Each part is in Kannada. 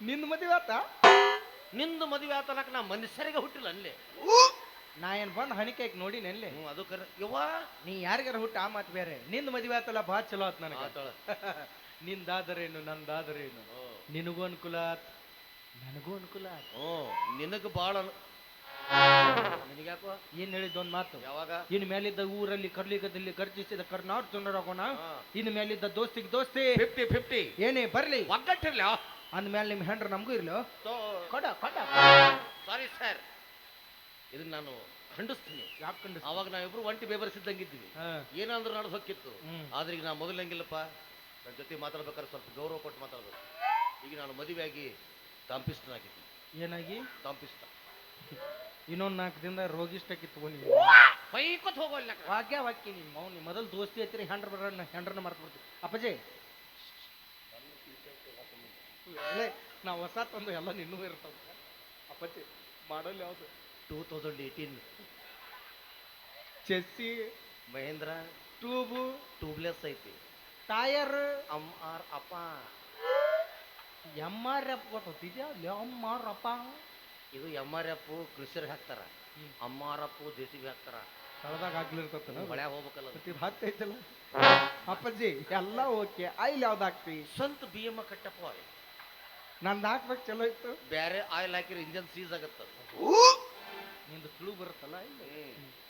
ನಿಂದ ಮದುವೆ ಆತ? ನಿಂದು ಮದುವೆ ಆತನಕ ನಾ ಮನುಷ್ಯರಿಗೆ ಹುಟ್ಟಿಲ್ಲ ಅಲ್ಲೇ. ನಾ ಏನ್ ಬಂದ್ ಹಣಿಕೆ ನೋಡಿ ನೆನ್ಲೆ ಹ್ಞೂ ಅದು ಕರ ಯವ್ವ! ನೀ ಯಾರಿಗಾರ ಹುಟ್ಟ ಆ ಮಾತು ಬೇರೆ. ನಿಂದ ಮದುವೆ ಆತಲ್ಲ ಬಾ ಚಲೋ ಆತ್ ನನಗೆ. ಆತಳ. ನಿಂದಾದರೇನು ನಂದಾದರೇನು? ನಿನಗೂ ಅನುಕೂಲ ಆತ್ ನನಗೂ ಅನುಕೂಲ ಆತ್. ಓ ನಿನಗ ಭಾಳ ನಿನಗ್ಯಾಕೋ ಏನ್ ಹೇಳಿದ್ದೊಂದ್ ಮಾತು? ಯಾವಾಗ? ಇನ್ ಮೇಲಿದ್ದ ಊರಲ್ಲಿ ಕರ್ಲಿಗದಲ್ಲಿ ಗರ್ಜಿಸಿದ ಕರ್ನಾಟಕ ಜನರಾಗೋಣ. ಇನ್ ಮೇಲಿದ್ದ ದೋಸ್ತಿಗೆ ದೋಸ್ತಿ. ಫಿಫ್ಟಿ ಫಿಫ್ಟಿ ಏನೇ ಬರ್ಲಿ. ಒಗ್ಗಟ್ಟಿರ್ಲಿ ಅಂದ್ಮೇಲೆ ನಿಮ್ ಹೆಂಡ್ರ ನಮಗೂ ಇರ್ಲೋ? ಕೊಡ ಕೊಡ. ಸಾರಿ ಸರ್ ಇದನ್ನ ನಾನು ಖಂಡಿಸ್ತೀನಿ. ಯಾಕಂಡ್ ಅವಾಗ ನಾವಿಬ್ರು ಒಂಟಿ ಬೇಬರಿಸಿದ್ದಂಗಿದ್ವಿ ಏನಾದ್ರೂ ನಡೆದು ಹೊಕ್ಕಿತ್ತು ಹ್ಮ್. ಆದ್ರೆ ಈಗ ನಾ ಮೊದಲಂಗಿಲ್ಲಪ್ಪ. ನನ್ನ ಜೊತೆ ಮಾತಾಡ್ಬೇಕಾದ್ರೆ ಸ್ವಲ್ಪ ಗೌರವ ಕೊಟ್ಟು ಮಾತಾಡೋದು ಈಗ ನಾನು ಮದುವೆಯಾಗಿ ತಾಂಪಿಸ್ತನಾಗಿದ್ದೀನಿ ಏನಾಗಿ? ತಾಂಪಿಸ್ತ ಇನ್ನೊಂದು ನಾಲ್ಕು ದಿನದ ರೋಗಿಷ್ಟ ಕಿತ್ಕೊಂಡು ಬೈಕೊತ್ ಹೋಗೋಲ್ಲ ವಾಕ್ಯ ವಾಕ್ಯ ನಿಮ್ಮ ಮೌನಿ ಮೊದಲು ದೋಸ್ತಿ ಹತ್ತಿರ ಹೆಂಡ್ರ ಬರ ಹೆಂಡ್ರನ್ನ ಮಾಡ್ಕೊಡ್ತೀವಿ ಅಪ್ಪಾಜಿ ಅಲ್ಲೇ ನಾವು ಹೊಸ ತಂದು ಎಲ್ಲ ನಿನ್ನೂ ಇರ್ತಾವ. ಅಪ್ಪಾಜಿ ಮಾಡಲ್ ಯಾವುದು? Two thousand eighteen chassis Mahindra tube tubeless ಐತಿ. ಟೈರ್ ಅಮ್ ಆರ್ ಅಪ್ಪ. ಎಂ ಆರ್ ಎಫ್ ಗೊತ್ತಿದ್ಯಾ ಎಂ ಆರ್ ಅಪ್ಪ. ಇದು ಎಂ ಆರ್ ಎಫ್ ಕೃಷಿಯರ್ಗೆ ಹಾಕ್ತಾರ. ಅಮ್ ಆರ್ ಎಫ್ ಬಿ ಹಾಕ್ತಾರ. ಕಳೆದಾಗ ಆಗ್ಲಿರ್ತಲ್ಲ ಹೊಳೆ ಹೋಗ್ಬೇಕಲ್ಲ. ಇದು ಹತ್ತೈತಲ್ಲ? ಅಪ್ಪಾಜಿ ಎಲ್ಲ ಓಕೆ. ಐಲ್ ಯಾವ್ದು ಹಾಕ್ತಿ ಸ್ವಂತ ಬಿ ಎಂ ಕಟ್ಟಪ್ಪ ನಂದು ಹಾಕ್ಬೇಕು ಚಲೋ ಇತ್ತು. ಬೇರೆ ಆಯಿಲ್ ಹಾಕಿದ್ರೆ ಇಂಜನ್ ಸೀಸ್ ಆಗತ್ತೆ ನಿಂದು ತುಳು ಬರುತ್ತಲ್ಲ ಇಲ್ಲ?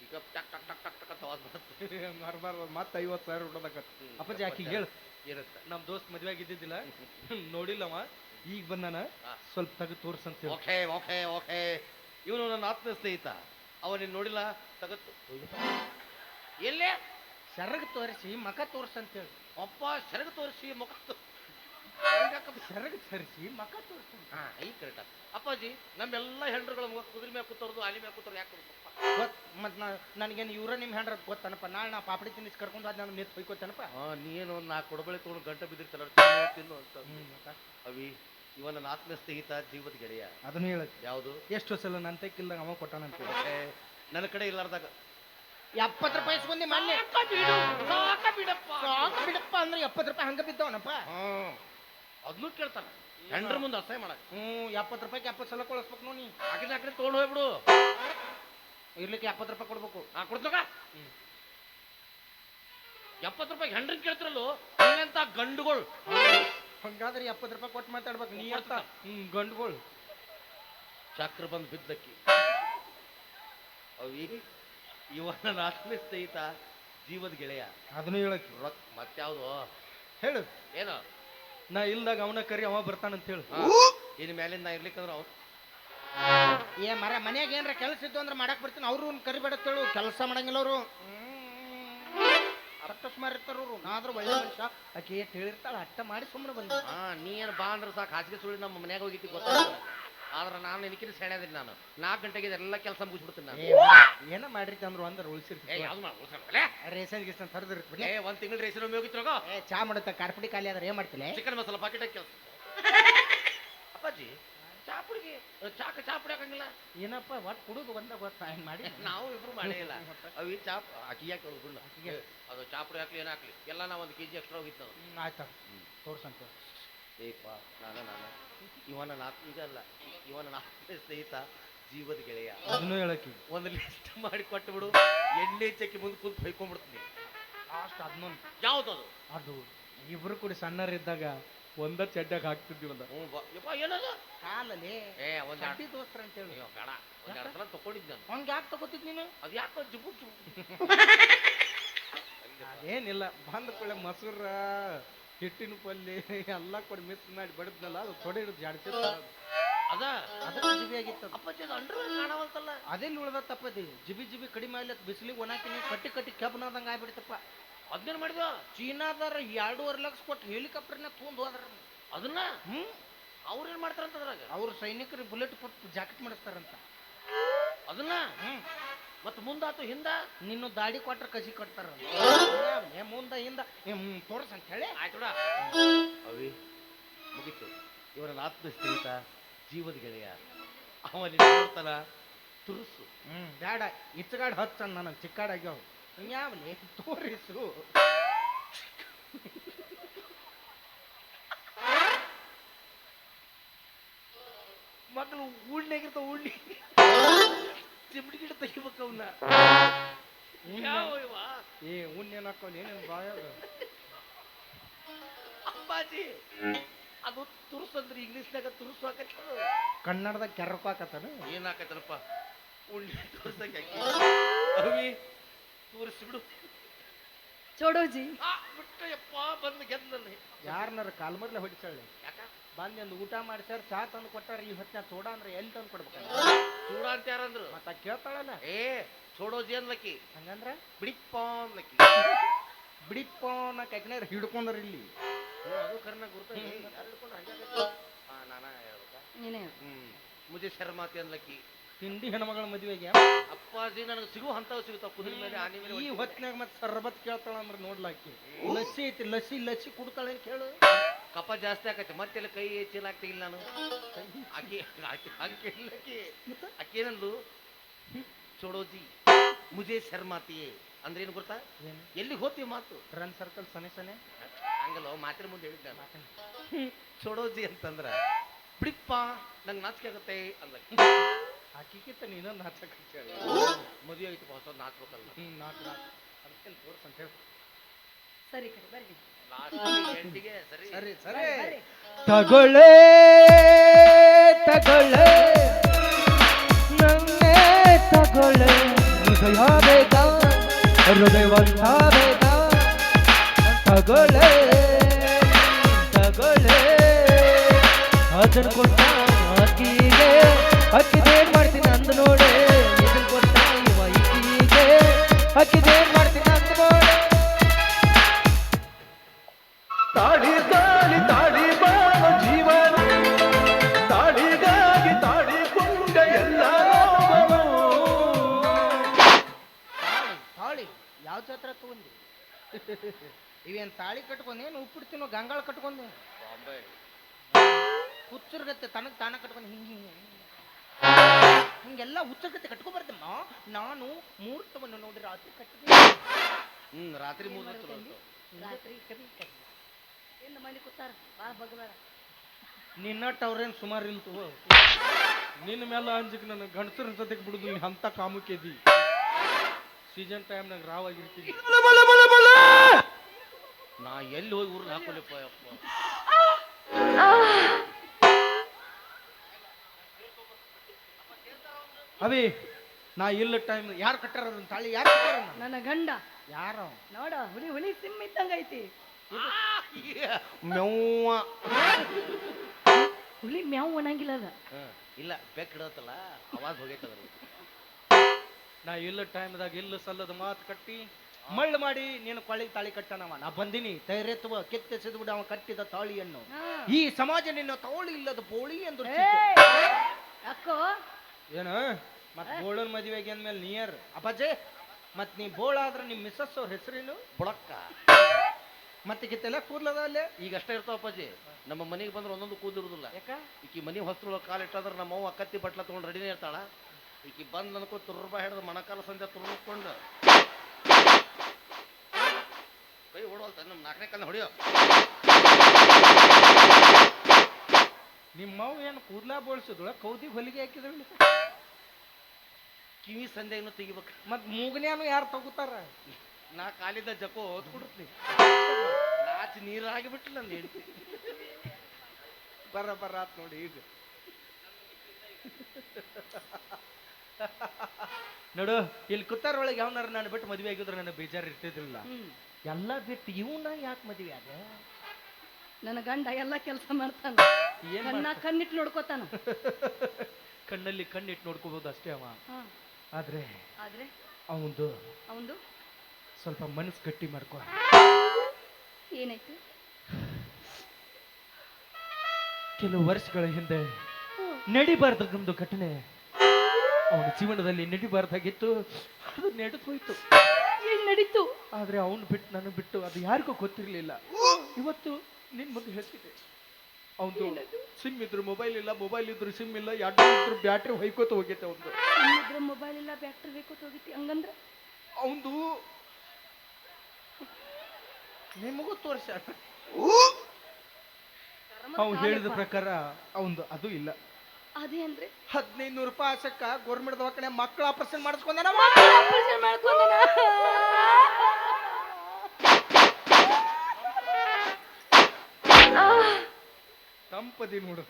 ಈಗ ಟಕ್ ಟಕ್ ಟಕ್ ಟಕ್ ಟಕ್ ಅಂತ ಆವಾಜ್ ಬರುತ್ತೆ. ಮರ್ಬಾರ್ದು ಮತ್ತೆ ಐವತ್ತು ಸಾವಿರ ಹುಡೋದಕ್ಕತ್ತು. ಅಪ್ಪಾಜಿ ಹಾಕಿ ಹೇಳು. ಇರುತ್ತೆ. ನಮ್ಮ ದೋಸ್ತ್ ಮದ್ವೆ ಆಗಿದ್ದಿದ್ದಿಲ್ಲ? ನೋಡಿಲ್ಲವ? ಈಗ ಬಂದಾನ. ಸ್ವಲ್ಪ ತೆಗೆದು ತೋರ್ಸಂತ ಹೇಳಿ. Okay okay okay. ಇವನು ನನ್ನ ಆತ್ಮ ಸ್ನೇಹಿತ ಅವ ನೀನು ನೋಡಿಲ್ಲ? ತಗತ್ತು ಎಲ್ಲೇ? ಸೆರಗ್ ತೋರಿಸಿ ಮಕ ತೋರ್ಸಂತ ಹೇಳಿ. ಅಪ್ಪ ಸರಗ ತೋರಿಸಿ ಮುಖ ತೋ- ಸೆರಗ್ ಮಕ್ಕ ಮಕ ತೋರ್ಸಂತ ಹಾ ಈಗ ಕರೆಕ್ಟ್ ಅಪ್ಪಾಜಿ ನಮ್ಮೆಲ್ಲ ಹೆಂಡ್ರುಗಳ ಮುಖ ಕುದುರೆ ಮೇಲೆ ಕೂತವ್ರದು ಆಲಿ ಮೇಲೆ ಕೂತವ್ರು ಯಾಕೆ ಕೊಡ್ಬೇಕಪ್ಪ? ಗೊತ್ ಮತ್ ನಾ ನನಗೇನು ಇವ್ರ ನಿಮ್ಮ ಹೆಂಡ್ರ ಗೊತ್ತನಪ್ಪ? ನಾಳೆ ನಾ ಪಾಪಡಿ ತಿನ್ನಿಸಿ ಕರ್ಕೊಂಡು ಅದ್ ನಾನು ನಿಂತು ಹೊಯ್ಕೋತೇನಪ್ಪ? ಹಾ ನೀನು ನಾ ನಾಲ್ಕು ಕೊಡಬಳಿ ತೊಗೊಂಡು ಗಂಟೆ ಬಿದ್ದಿರ್ತಾರ ತಿನ್ನು ಅಂತ ಅವಿ ಇವನ ನನ್ನ ಆತ್ಮ ಸ್ನೇಹಿತ ಜೀವದ ಗೆಳೆಯ. ಅದನ್ನು ಹೇಳ. ಯಾವುದು? ಎಷ್ಟು ಸಲ ನನ್ನ ತೆಕ್ಕಿಲ್ದಾಗ ಅವ ಕೊಟ್ಟಾನಂತ ನನ್ನ ಕಡೆ ಇಲ್ಲಾರ್ದಾಗ. ಎಪ್ಪತ್ತು ರೂಪಾಯಿ ಇಸ್ಕೊಂಡಿ ಮೊನ್ನೆ ಸಾಕ ಬಿಡಪ್ಪ. ಸಾಕು ಬಿಡಪ್ಪ ಅಂದ್ರೆ ಎಪ್ಪತ್ತು ರೂಪಾಯಿ ಹಂಗ ಬಿದ್ದವನಪ್ಪ? ಹ್ಮ್. ಅದನ್ನು ಕೇಳ್ತಾನ. ಹೆಂಡ್ರ ಮುಂದೆ ಅಸಹ್ಯ ಮಾಡಕ್ ಹ್ಞೂ ಎಪ್ಪತ್ತು ರೂಪಾಯಿಗೆ ಎಪ್ಪತ್ತು ಸಲ ಕೊಡಿಸ್ಬೇಕು ನೋಡಿ. ಹಾಕಿ ಆಕಡೆ ತೊಗೊಂಡು ಹೋಗ್ಬಿಡು. ಇರ್ಲಿಕ್ಕೆ ಎಪ್ಪತ್ತು ರೂಪಾಯಿ ಕೊಡ್ಬೇಕು. ಹಾ ಕೊಡ್ತಕ ಹ್ಮ್. ಎಪ್ಪತ್ತು ರೂಪಾಯಿ ಹೆಂಡ್ರಿ ಕೇಳ್ತಿರಲ್ಲ? ಏನಂತ ಗಂಡುಗಳು. ಹಂಗಾದ್ರೆ ಎಪ್ಪತ್ತು ರೂಪಾಯಿ ಕೊಟ್ಟು ಮಾತಾಡ್ಬೇಕು. ನೀ ಅಂತ ಹ್ಞೂ ಗಂಡುಗಳು. ಚಕ್ರ ಬಂದು ಬಿದ್ದಕ್ಕಿ. ಅವಿ ಇವನ ಆತ್ಮ ಸ್ನೇಹಿತ ಜೀವದ ಗೆಳೆಯ. ಅದನ್ನು ಹೇಳಕ್ಕೆ. ಮತ್ತೆ ಯಾವುದು ಹೇಳು. ಏನು? ನಾ ಇಲ್ದಾಗ ಅವನ ಕರಿ ಅವ ಬರ್ತಾನಂತ ಹೇಳಿ ಹಾ, ಇನ್ ಮೇಲಿಂದ ನಾ ಇರ್ಲಿಕ್ಕಂದ್ರ ಅವ್ನು ಏ ಮರ ಮನ್ಯಾಗ ಏನ್ರ ಕೆಲಸ ಇದ್ದು ಅಂದ್ರೆ ಮಾಡಕ್ ಬರ್ತೀನಿ. ಅವ್ರು ಕರಿಬೇಡ ಹೇಳು ಕೆಲಸ ಮಾಡಂಗಿಲ್ಲ ಅವರು. ಅರ್ಥ ಸುಮಾರು ಇರ್ತಾರ ಅವರು ನಾದ್ರೂ ಒಳ್ಳೆ ಮನುಷ್ಯ. ಆಕೆ ಏಟ್ ಹೇಳಿರ್ತಾಳ? ಅಟ್ಟ ಮಾಡಿ ಸುಮ್ಮನೆ ಬಂದ ಹಾ ನೀ ಏನ್ ಬಾ ಅಂದ್ರೆ ಸಾಕು. ಹಾಸಿಗೆ ಸುಳಿ ನಮ್ಮ ಮನ್ಯಾಗ ಹೋಗಿತ್ತು ಗೊತ್ತಾಗ ಆದ್ರೆ ನಾನು ನಿನಕಿನ ಸೆಳೆದಿಲ್ಲ ನಾನು. ನಾಲ್ಕು ಗಂಟೆಗೆ ಎಲ್ಲ ಕೆಲಸ ಮುಗಿಸ್ಬಿಡ್ತೀನಿ ನಾನು. ಏನ ಮಾಡಿರ್ತಿ ಅಂದ್ರು ಏ ಯಾವ್ದು ಮಾಡಿ ರೇಷನ್ ಗೀಸನ್ ತರದಿರ್ತೀವಿ ಏ ಒಂದ್ ತಿಂಗಳು ರೇಷನ್ ಒಮ್ಮೆ ಹೋಗಿತ್ತು ಏ ಚಾ ಮಾಡುತ್ತ ಕಾರ್ಪುಡಿ ಖಾಲಿ ಆದ್ರೆ ಏನ್ ಮಾಡ್ತೀನಿ ಚಿಕನ್ ಮಸಾಲ ಪಾಕೆಟ್ ಕೆಲಸ. ಅಪ್ಪಾಜಿ ಚಾಪುಡಿಗೆ ಚಾಕ ಚಾಪುಡಿ ಹಾಕಂಗಿಲ್ಲ? ಏನಪ್ಪ ಒಟ್ಟು ಕುಡುದು ಬಂದ ಗೊತ್ತಾ? ಏನ್ ಮಾಡಿ? ನಾವು ಇಬ್ರು ಮಾಡೇ ಇಲ್ಲ. ಅವು ಚಾಪ್ ಅಕ್ಕಿ ಹಾಕಿ ಅದು ಚಾಪುಡಿ ಹಾಕ್ಲಿ ಏನು ಹಾಕ್ಲಿ. ಎಲ್ಲ ನಾವು ಒಂದು ಕೆ ಜಿ ಎಕ್ಸ್ಟ್ರಾ ಹೋಗಿತ್ತು ಆಯ್ತಾ ತೋರ್ಸಂತ ಏಪ್ಪ ನಾನ ನಾನು. ಇವನ ನಾಲ್ಕು ಈಗ ಅಲ್ಲ ಇವನ ನಾಲ್ಕನೇ ಸ್ನೇಹಿತ ಜೀವದ ಗೆಳೆಯ. ಅದನ್ನು ಹೇಳಕ್ಕೆ. ಒಂದು ಲಿಸ್ಟ್ ಮಾಡಿ ಕೊಟ್ಟು ಬಿಡು ಎಣ್ಣೆ ಚಕ್ಕಿ ಮುಂದೆ ಕುಂತು ಹೊಯ್ಕೊಂಡ್ಬಿಡ್ತೀನಿ ಲಾಸ್ಟ್ ಅದ್ನೊಂದು ಯಾವ್ದದು? ಅದು ಇಬ್ರು ಕೂಡಿ ಸಣ್ಣರಿದ್ದಾಗ ಒಂದ ಚಡ್ಡಾಗ ಹಾಕ್ತಿದ್ವಿ ಹ್ಞೂ ಬಾ. ಯಪ್ಪ ಏನದು? ಕಾಲಲ್ಲಿ ಏ ಒಂದು ಅಡ್ಡಿ ದೋಸ್ತರ ಅಂತ ಹೇಳಿ. ಬೇಡ. ಒಂದು ಎರಡು ಸಲ ತಗೊಂಡಿದ್ದೆ ನಾನು. ಹಂಗ ಯಾಕೆ ತಗೋತಿದ್ ನೀನು? ಅದು ಯಾಕೆ ಜುಬು ಜುಬು ಅದೇನಿಲ್ಲ ಬಂದ ಕೂಡ ಮೊಸರ. ಹಿಟ್ಟಿನ ಪಲ್ಲೆ ಎಲ್ಲ ಕೊಡಿ ಮಿಕ್ಸ್ ಮಾಡಿ ಬಡದ್ನಲ್ಲ ಅದು ತೊಡೆ ಹಿಡಿದು ಜಾಡ್ಸಿದ ಅದ. ಅದಕ್ಕೆ ಜಿಬಿ ಆಗಿತ್ತು ಅದು. ಅಪ್ಪಾಜಿ ಅದು ಅಂಡ್ರ ಕಾಣವಲ್ತಲ್ಲ ಅದೆಲ್ಲಿ ಉಳ್ದ ತಪ್ಪದಿ ಜಿಬಿ ಜಿಬಿ ಕಡಿಮೆ ಆಗ್ಲತ್ ಬಿಸಿಲಿಗೆ ಒಣಾಕಿನಿ ಕಟ್ಟಿ ಕಟ್ಟಿ ಕೆಬ್ಬನಾದಂಗ ಆಗ್ಬಿಡ್ತಪ್ಪ. ಅದನ್ನೇನು ಮಾಡಿದ್ವ ಚೀನಾದಾರ ಎರಡೂವರೆ ಲಕ್ಷ ಕೊಟ್ಟು ಹೆಲಿಕಾಪ್ಟರ್ನ ತೊಗೊಂಡು ಹೋದ್ರ ಅದನ್ನ? ಹ್ಮ್. ಅವ್ರೇನ್ ಮಾಡ್ತಾರಂತ ಅದ್ರಾಗ ಅವ್ರ ಸೈನಿಕರಿಗೆ ಬುಲೆಟ್ ಕೊಟ್ಟು ಜಾಕೆಟ್ ಮಾಡಿಸ್ತಾರಂತ. ಅದನ್ನ? ಹ್ಮ್. ಮತ್ತೆ ಮುಂದಾತು ಹಿಂದ ನಿನ್ನ ದಾಡಿ ಕೊಟ್ರ ಕಸಿ ಕಟ್ತಾರ. ಏ ಮುಂದ ಹಿಂದ ತೋರ್ಸ ಅಂತ ಹೇಳಿ. ಆಯ್ತು ಅವಿ ಮುಗಿತು. ಇವರ ಆತ್ಮ ಸ್ನೇಹಿತ ಜೀವದ ಗೆಳೆಯ ಅವ ನಿನ್ನ ನೋಡ್ತಾನ ತುರುಸು. ಹ್ಮ್ ಬೇಡ ಇಚ್ಚಗಾಡ್ ಹಚ್ಚ ನನಗೆ ಚಿಕ್ಕಾಡಾಗ್ಯಾವ ಯಾವಲಿ ತೋರಿಸು. ಮಕ್ಕಳು ಉಳ್ಳಿಯಾಗಿರ್ತಾವ ಉಳ್ಳಿ ಚಿಮಡಿ ಗಿಡ ತೆಗಿಬೇಕು ಅವನ್ನ? ಏ ಉಣ್ಣೇನ್ ಹಾಕೊಂಡ್ ಏನೇನ್ ಬಾಯಾಗ? ಅಪ್ಪಾಜಿ ಅದು ತುರುಸು ಅಂದ್ರೆ ಇಂಗ್ಲೀಷ್ನಾಗ ತುರ್ಸು ಹಾಕತ್ತ ಕನ್ನಡದಾಗ ಕೆರಕು ಹಾಕತ್ತಾನ? ಏನ್ ಹಾಕತ್ತನಪ್ಪ? ಉಳ್ಳಿ ಹಾಕಿ. ಅವಿ. ತೋರಿಸ್ಬಿಡು. ಚೋಡೋಜಿ. ಆ ಬಿಟ್ಟು ಯಪ್ಪ ಬಂದು ಗೆದ್ದಲ್ಲಿ ಯಾರನ್ನಾರ ಕಾಲ್ ಮೊದ್ಲ ಹೊಡಿತಾಳೆ? ಯಾಕ? ಬಂದು ಒಂದು ಊಟ ಸರ್ ಚಾ ತಂದು ಕೊಟ್ಟಾರ ಈ ಹೊತ್ತಿನ ಚೋಡ ಅಂದ್ರೆ ಎಲ್ಲಿ ತಂದು ಕೊಡ್ಬೇಕು ಚೂಡ ಅಂತ ಯಾರಂದ್ರು ಮತ್ತ ಕೇಳ್ತಾಳಲ್ಲ? ಏ ಚೋಡೋಜಿ ಅನ್ಲಕ್ಕಿ ಹಂಗಂದ್ರ? ಬಿಡಿಪ್ಪ ಅನ್ಲಕ್ಕಿ ಬಿಡಿಪ್ಪ ನಾ ಕೈಕನಾರ ಹಿಡ್ಕೊಂಡ್ರ ಇಲ್ಲಿ. ಅದು ಕರ್ನ ಗುರುತ ನಾನ ಹೇಳ್ಬೇಕಾ. ಹ್ಮ್. ಮುಜೆ ಶರ್ಮಾತಿ ಅನ್ಲಕ್ಕಿ ತಿಂಡಿ ಹೆಣ್ಮಗಳ ಮದುವೆಗೆ? ಅಪ್ಪಾಜಿ ನನಗೆ ಸಿಗುವ ಹಂತವು ಸಿಗುತ್ತಾವ ಕುದುರೆ ಮೇಲೆ ಆನೆ ಮೇಲೆ ಈ. ಹೊತ್ತಿನಾಗ ಮತ್ತೆ ಸರ್ಬತ್ ಕೇಳ್ತಾಳ ಅಂದ್ರೆ ನೋಡ್ಲಾಕಿ ಲಸ್ಸಿ ಐತಿ ಲಸ್ಸಿ ಲಸ್ಸಿ ಕುಡ್ತಾಳೆ ಕೇಳು. ಕಪ ಜಾಸ್ತಿ ಆಕೈತಿ. ಮತ್ತೆಲ್ಲ ಕೈ ಚೀಲ ಆಗ್ತಿಲ್ಲ ನಾನು. ಅಕ್ಕಿ ಅಕ್ಕಿ ಅಕ್ಕಿ ಏನಂದ್ಲು ಚೋಡೋಜಿ ಮುಜೆ ಶರ್ಮಾತಿಯೇ. ಅಂದ್ರೆ ಏನು ಗೊತ್ತಾ? ಏನು? ಎಲ್ಲಿ ಹೋಗ್ತೀವಿ ಮಾತು? ರನ್ ಸರ್ಕಲ್ ಸನೆ ಸನೆ. ಹಂಗಲ್ಲ ಮಾತ್ರ ಮುಂದೆ ಹೇಳಿದ್ದೆ. ಚೋಡೋಜಿ ಅಂತಂದ್ರ ಬಿಡಿಪ್ಪ ನಂಗೆ ನಾಚಿಕೆ ಆಗುತ್ತೆ ಅಂದ. ಆಕಿಗಿತ್ತ ನೀನೊಂದು ಹಚ್ಚಕತ್ತೇಳಿ ಮದುವೆ ಆಯ್ತು ಹೊಸ ನಾಚ್ಬೇಕಲ್ಲ. ಹ್ಮ್ ನಾಲ್ಕು ಅದಕ್ಕೆ ಅದಕ್ಕೇನು ತೋರ್ಸ್ ಅಂತ ಹೇಳಿ ಸರಿ ಕಡೆ ಬರ್ರಿ. ಲಾಸ್ಟ್ ಎಂಡಿಗೆ ಸರಿ ಸರಿ ಬರ್ರಿ, ಸರಿ ಬರ್ರಿ. ತಗೊಳ್ಳೆ ತಗೊಳ್ಳೆ ನನ್ನೇ ತಗೊಳ್ಳೆ ಹೃದಯ ಬೇಕಾ ಹೃದಯವಂತ ಬೇಕಾ ತಗೊಳ್ಳೆ ತಗೊಳ್ಳೆ ಅದನ್ನ ಕೊಟ್ಟ ಅಕ್ಕಿಗೆ ಅಕ್ಕಿದೇನ್ ಇವೇನ್ ತಾಳಿ ಕಟ್ಕೊಂಡೇನು ಉಪ್ಪಿಡ್ತೀನಿ ಗಂಗಾಳ ಕಟ್ಕೊಂಡೆ? ಹುಚ್ಚರ್ಗತ್ತೆ ತನಗ್ ತಾನ ಕಟ್ಕೊಂಡು ಹಿಂಗೆ ಹಿಂಗೆ ಹಿಂಗೆಲ್ಲ ಹುಚ್ಚರ್ಗತ್ತೆ ಕಟ್ಕೊಬಾರ್ದಮ್ಮ ನಾನು ಮುಹೂರ್ತವನ್ನು ನೋಡಿ ರಾತ್ರಿ ಕಟ್ಟಿದೆ ಹ್ಮ್ ರಾತ್ರಿ ಏನ್ ಮಾಡ್ಕೊಂಡಿ? ರಾತ್ರಿ ಏನು ಕೂತಾರ? ಬಾ ಬಗಬೇಡ ನಿನ್ನಟ್ಟು ಅವ್ರೇನ್ ಸುಮಾರು ಇಲ್ತು ನಿನ್ನ ಮೇಲೆ ಅಂಜಿಕ್ ನನ್ನ ಗಂಡಸರ ಜೊತೆಗೆ ಬಿಡುದು ಅಂತ ಕಾಮುಕೆದಿ ಸೀಸನ್ ಟೈಮ್ನಾಗ ರಾವಾಗಿರ್ತೀನಿ ನಾ ಎಲ್ಲಿ ಹೋಗಿ ಊರ್ನ ಹಾಕೋಲಿಪ್ಪ ಯಪ್ಪ. ಅವಿ ನಾ ಇಲ್ಲ ಟೈಮ್ ಯಾರು ಕಟ್ಟಾರ ಅದನ್ನ ತಾಳಿ? ಯಾರು ಕಟ್ಟಾರ ನನ್ನ ಗಂಡ. ಯಾರು? ನೋಡ ಹುಲಿ ಹುಲಿ ಸಿಮ್ ಇದ್ದಂಗ ಐತಿ. ಮೆವ್ವ ಹುಲಿ ಮ್ಯಾವ್ ಅನ್ನಂಗಿಲ್ಲ ಅದ. ಹ, ಇಲ್ಲ ಬೆಕ್ ಇಡತ್ತಲ್ಲ ಅವಾಗ ಹೋಗೈತದ ನಾ ಇಲ್ಲ ಟೈಮ್ದಾಗ ಇಲ್ಲ ಸಲ್ಲದ ಮಾತು ಕಟ್ಟಿ ಮಳ್ಳು ಮಾಡಿ ನೀನು ಕೊಳ್ಳಿ ತಾಳಿ ಕಟ್ಟನವ. ನಾ ಬಂದಿನಿ. ಧೈರ್ಯತ್ವ ಕೆತ್ತೆಸೆದು ಬಿಡ ಅವ ಕಟ್ಟಿದ ತಾಳಿಯನ್ನು. ಈ ಸಮಾಜ ನಿನ್ನ ತೋಳಿ ಇಲ್ಲದ ಬೋಳಿ ಎಂದು ಏನು? ಮತ್ ಬೋಳನ್ ಮದುವೆಗೆ ಅಂದ್ಮೇಲೆ ನಿಯರ್ ಅಪಜೆ ಮತ್ ನೀ ಬೋಳ ಆದ್ರೆ ನಿಮ್ ಮಿಸ್ಸಸ್ ಅವ್ರ ಹೆಸರೇನು? ಬುಡಕ್ಕ. ಮತ್ತೆ ಕಿತ್ತೆಲ್ಲ ಕೂದ್ಲದ ಅಲ್ಲೇ? ಈಗ ಅಷ್ಟೇ ಇರ್ತಾವ ಅಪ್ಪಾಜಿ. ನಮ್ಮ ಮನೆಗೆ ಬಂದ್ರೆ ಒಂದೊಂದು ಕೂದಿರುದಿಲ್ಲ ಯಾಕ? ಈಕಿ ಮನೆ ಹೊಸ್ತ್ರೊಳಗೆ ಕಾಲ ಇಟ್ಟಾದ್ರೆ ನಮ್ಮ ಅವ್ವ ಕತ್ತಿ ಬಟ್ಲ ತಗೊಂಡು ರೆಡಿನೇ ಇರ್ತಾಳ. ಈಕಿ ಬಂದ್ ಅನ್ಕೋ ತುರ್ಬ ಹಿಡಿದು ಮಣಕಾಲ ಸಂಜೆ ತುರ್ಕೊಂಡು ಕೈ ಓಡೋಲ್ತ ನಮ್ಮ ನಾಲ್ಕನೇ ಕಾಲ ಹೊಡಿಯೋ. ನಿಮ್ಮವ್ ಏನು ಕೂದ್ಲಾ ಬೋಳ್ಸಿದ್ಳ ಕೌದಿ ಹೊಲಿಗೆ ಹಾಕಿದಳು ಕಿವಿ ಸಂದೇನು ತೆಗಿಬೇಕು. ಮತ್ ಮೂಗನೇನು ಯಾರು ತಗೋತಾರ? ನಾ ಕಾಲಿದ್ದ ಜಕೋ ಓದ್ ಕೊಡ್ತೀನಿ ನಾಚಿ ನೀರಾಗಿ ಬಿಟ್ಟಿಲ್ಲ ನಂದು ಹೆಂಡ್ತಿ. ಬರ ಬರ ಆತ್ ನೋಡಿ ಈಗ. ನೋಡು ಇಲ್ಲಿ ಕುತ್ತಾರೊಳಗೆ ಯಾವನಾರ ನಾನು ಬಿಟ್ಟು ಮದುವೆ ಆಗಿದ್ರೆ ನನಗೆ ಬೇಜಾರು ಇರ್ತಿದ್ದಿಲ್ಲ. ಎಲ್ಲ ಬಿಟ್ಟು ಇವನ್ನ ಯಾಕೆ ಮದುವೆ ಆದ? ನನ್ನ ಗಂಡ ಎಲ್ಲ ಕೆಲಸ ಮಾಡ್ತಾನ. ಏನ್ ಕಣ್ಣ ಮಾಡ್ತಾನ? ಕಣ್ಣಿಟ್ಟು ನೋಡ್ಕೋತಾನ. ಕಣ್ಣಲ್ಲಿ ಕಣ್ಣಿಟ್ಟು ನೋಡ್ಕೋಬಹುದು ಅಷ್ಟೇ ಅವ. ಹಾ. ಆದ್ರೆ ಆದ್ರೆ? ಅವಂದು ಅವಂದು? ಸ್ವಲ್ಪ ಮನಸ್ಸು ಗಟ್ಟಿ ಮಾಡ್ಕೊ. ಏನಾಯ್ತು? ಕೆಲವು ವರ್ಷಗಳ ಹಿಂದೆ ಹ್ಮ್. ನಮ್ದು ಘಟನೆ. ಅವನ ಜೀವನದಲ್ಲಿ ನಡಿಬಾರ್ದಾಗಿತ್ತು. ಅದು ನಡೆದು ಹೋಯ್ತು ನಡೀತು. ಆದ್ರೆ ಅವನು ಬಿಟ್ಟು ನಾನು ಬಿಟ್ಟು ಅದು ಯಾರಿಗೂ ಗೊತ್ತಿರಲಿಲ್ಲ. ಇವತ್ತು ನಿನ್ ಮುಂದೆ ಹೇಳ್ತಿದ್ದೆ. ಅವನು ಸಿಮ್ ಇದ್ರು ಮೊಬೈಲ್ ಇಲ್ಲ ಮೊಬೈಲ್ ಇದ್ರು ಸಿಮ್ ಇಲ್ಲ ಎರಡು ಇದ್ರು ಬ್ಯಾಟ್ರಿ ಹೊಯ್ಕೋತ ಹೋಗೈತೆ ಅವನು ಇದ್ರ ಮೊಬೈಲ್ ಇಲ್ಲ ಬ್ಯಾಟ್ರಿ ಬೇಕು ಹೋಗಿತಿ ಹಂಗಂದ್ರೆ? ಅವನು ನಿಮಗೂ ತೋರಿಸ ಅವ್ನು ಹೇಳಿದ ಪ್ರಕಾರ ಅವನು ಅದು ಇಲ್ಲ. ಅದೇನ್ರಿ ಹದಿನೈದು ನೂರು ರೂಪಾಯಿ ಆಸಕ್ಕ ಗೌರ್ಮೆಂಟ್ ದವಾಖಾನೆ ಮಕ್ಕಳ ಆಪರೇಷನ್ ಮಾಡಿಸ್ಕೊಂಡ ಆಪರೇಷನ್ ಮಾಡ್ಕೊಂಡನ ತಂಪದಿ ನೋಡು.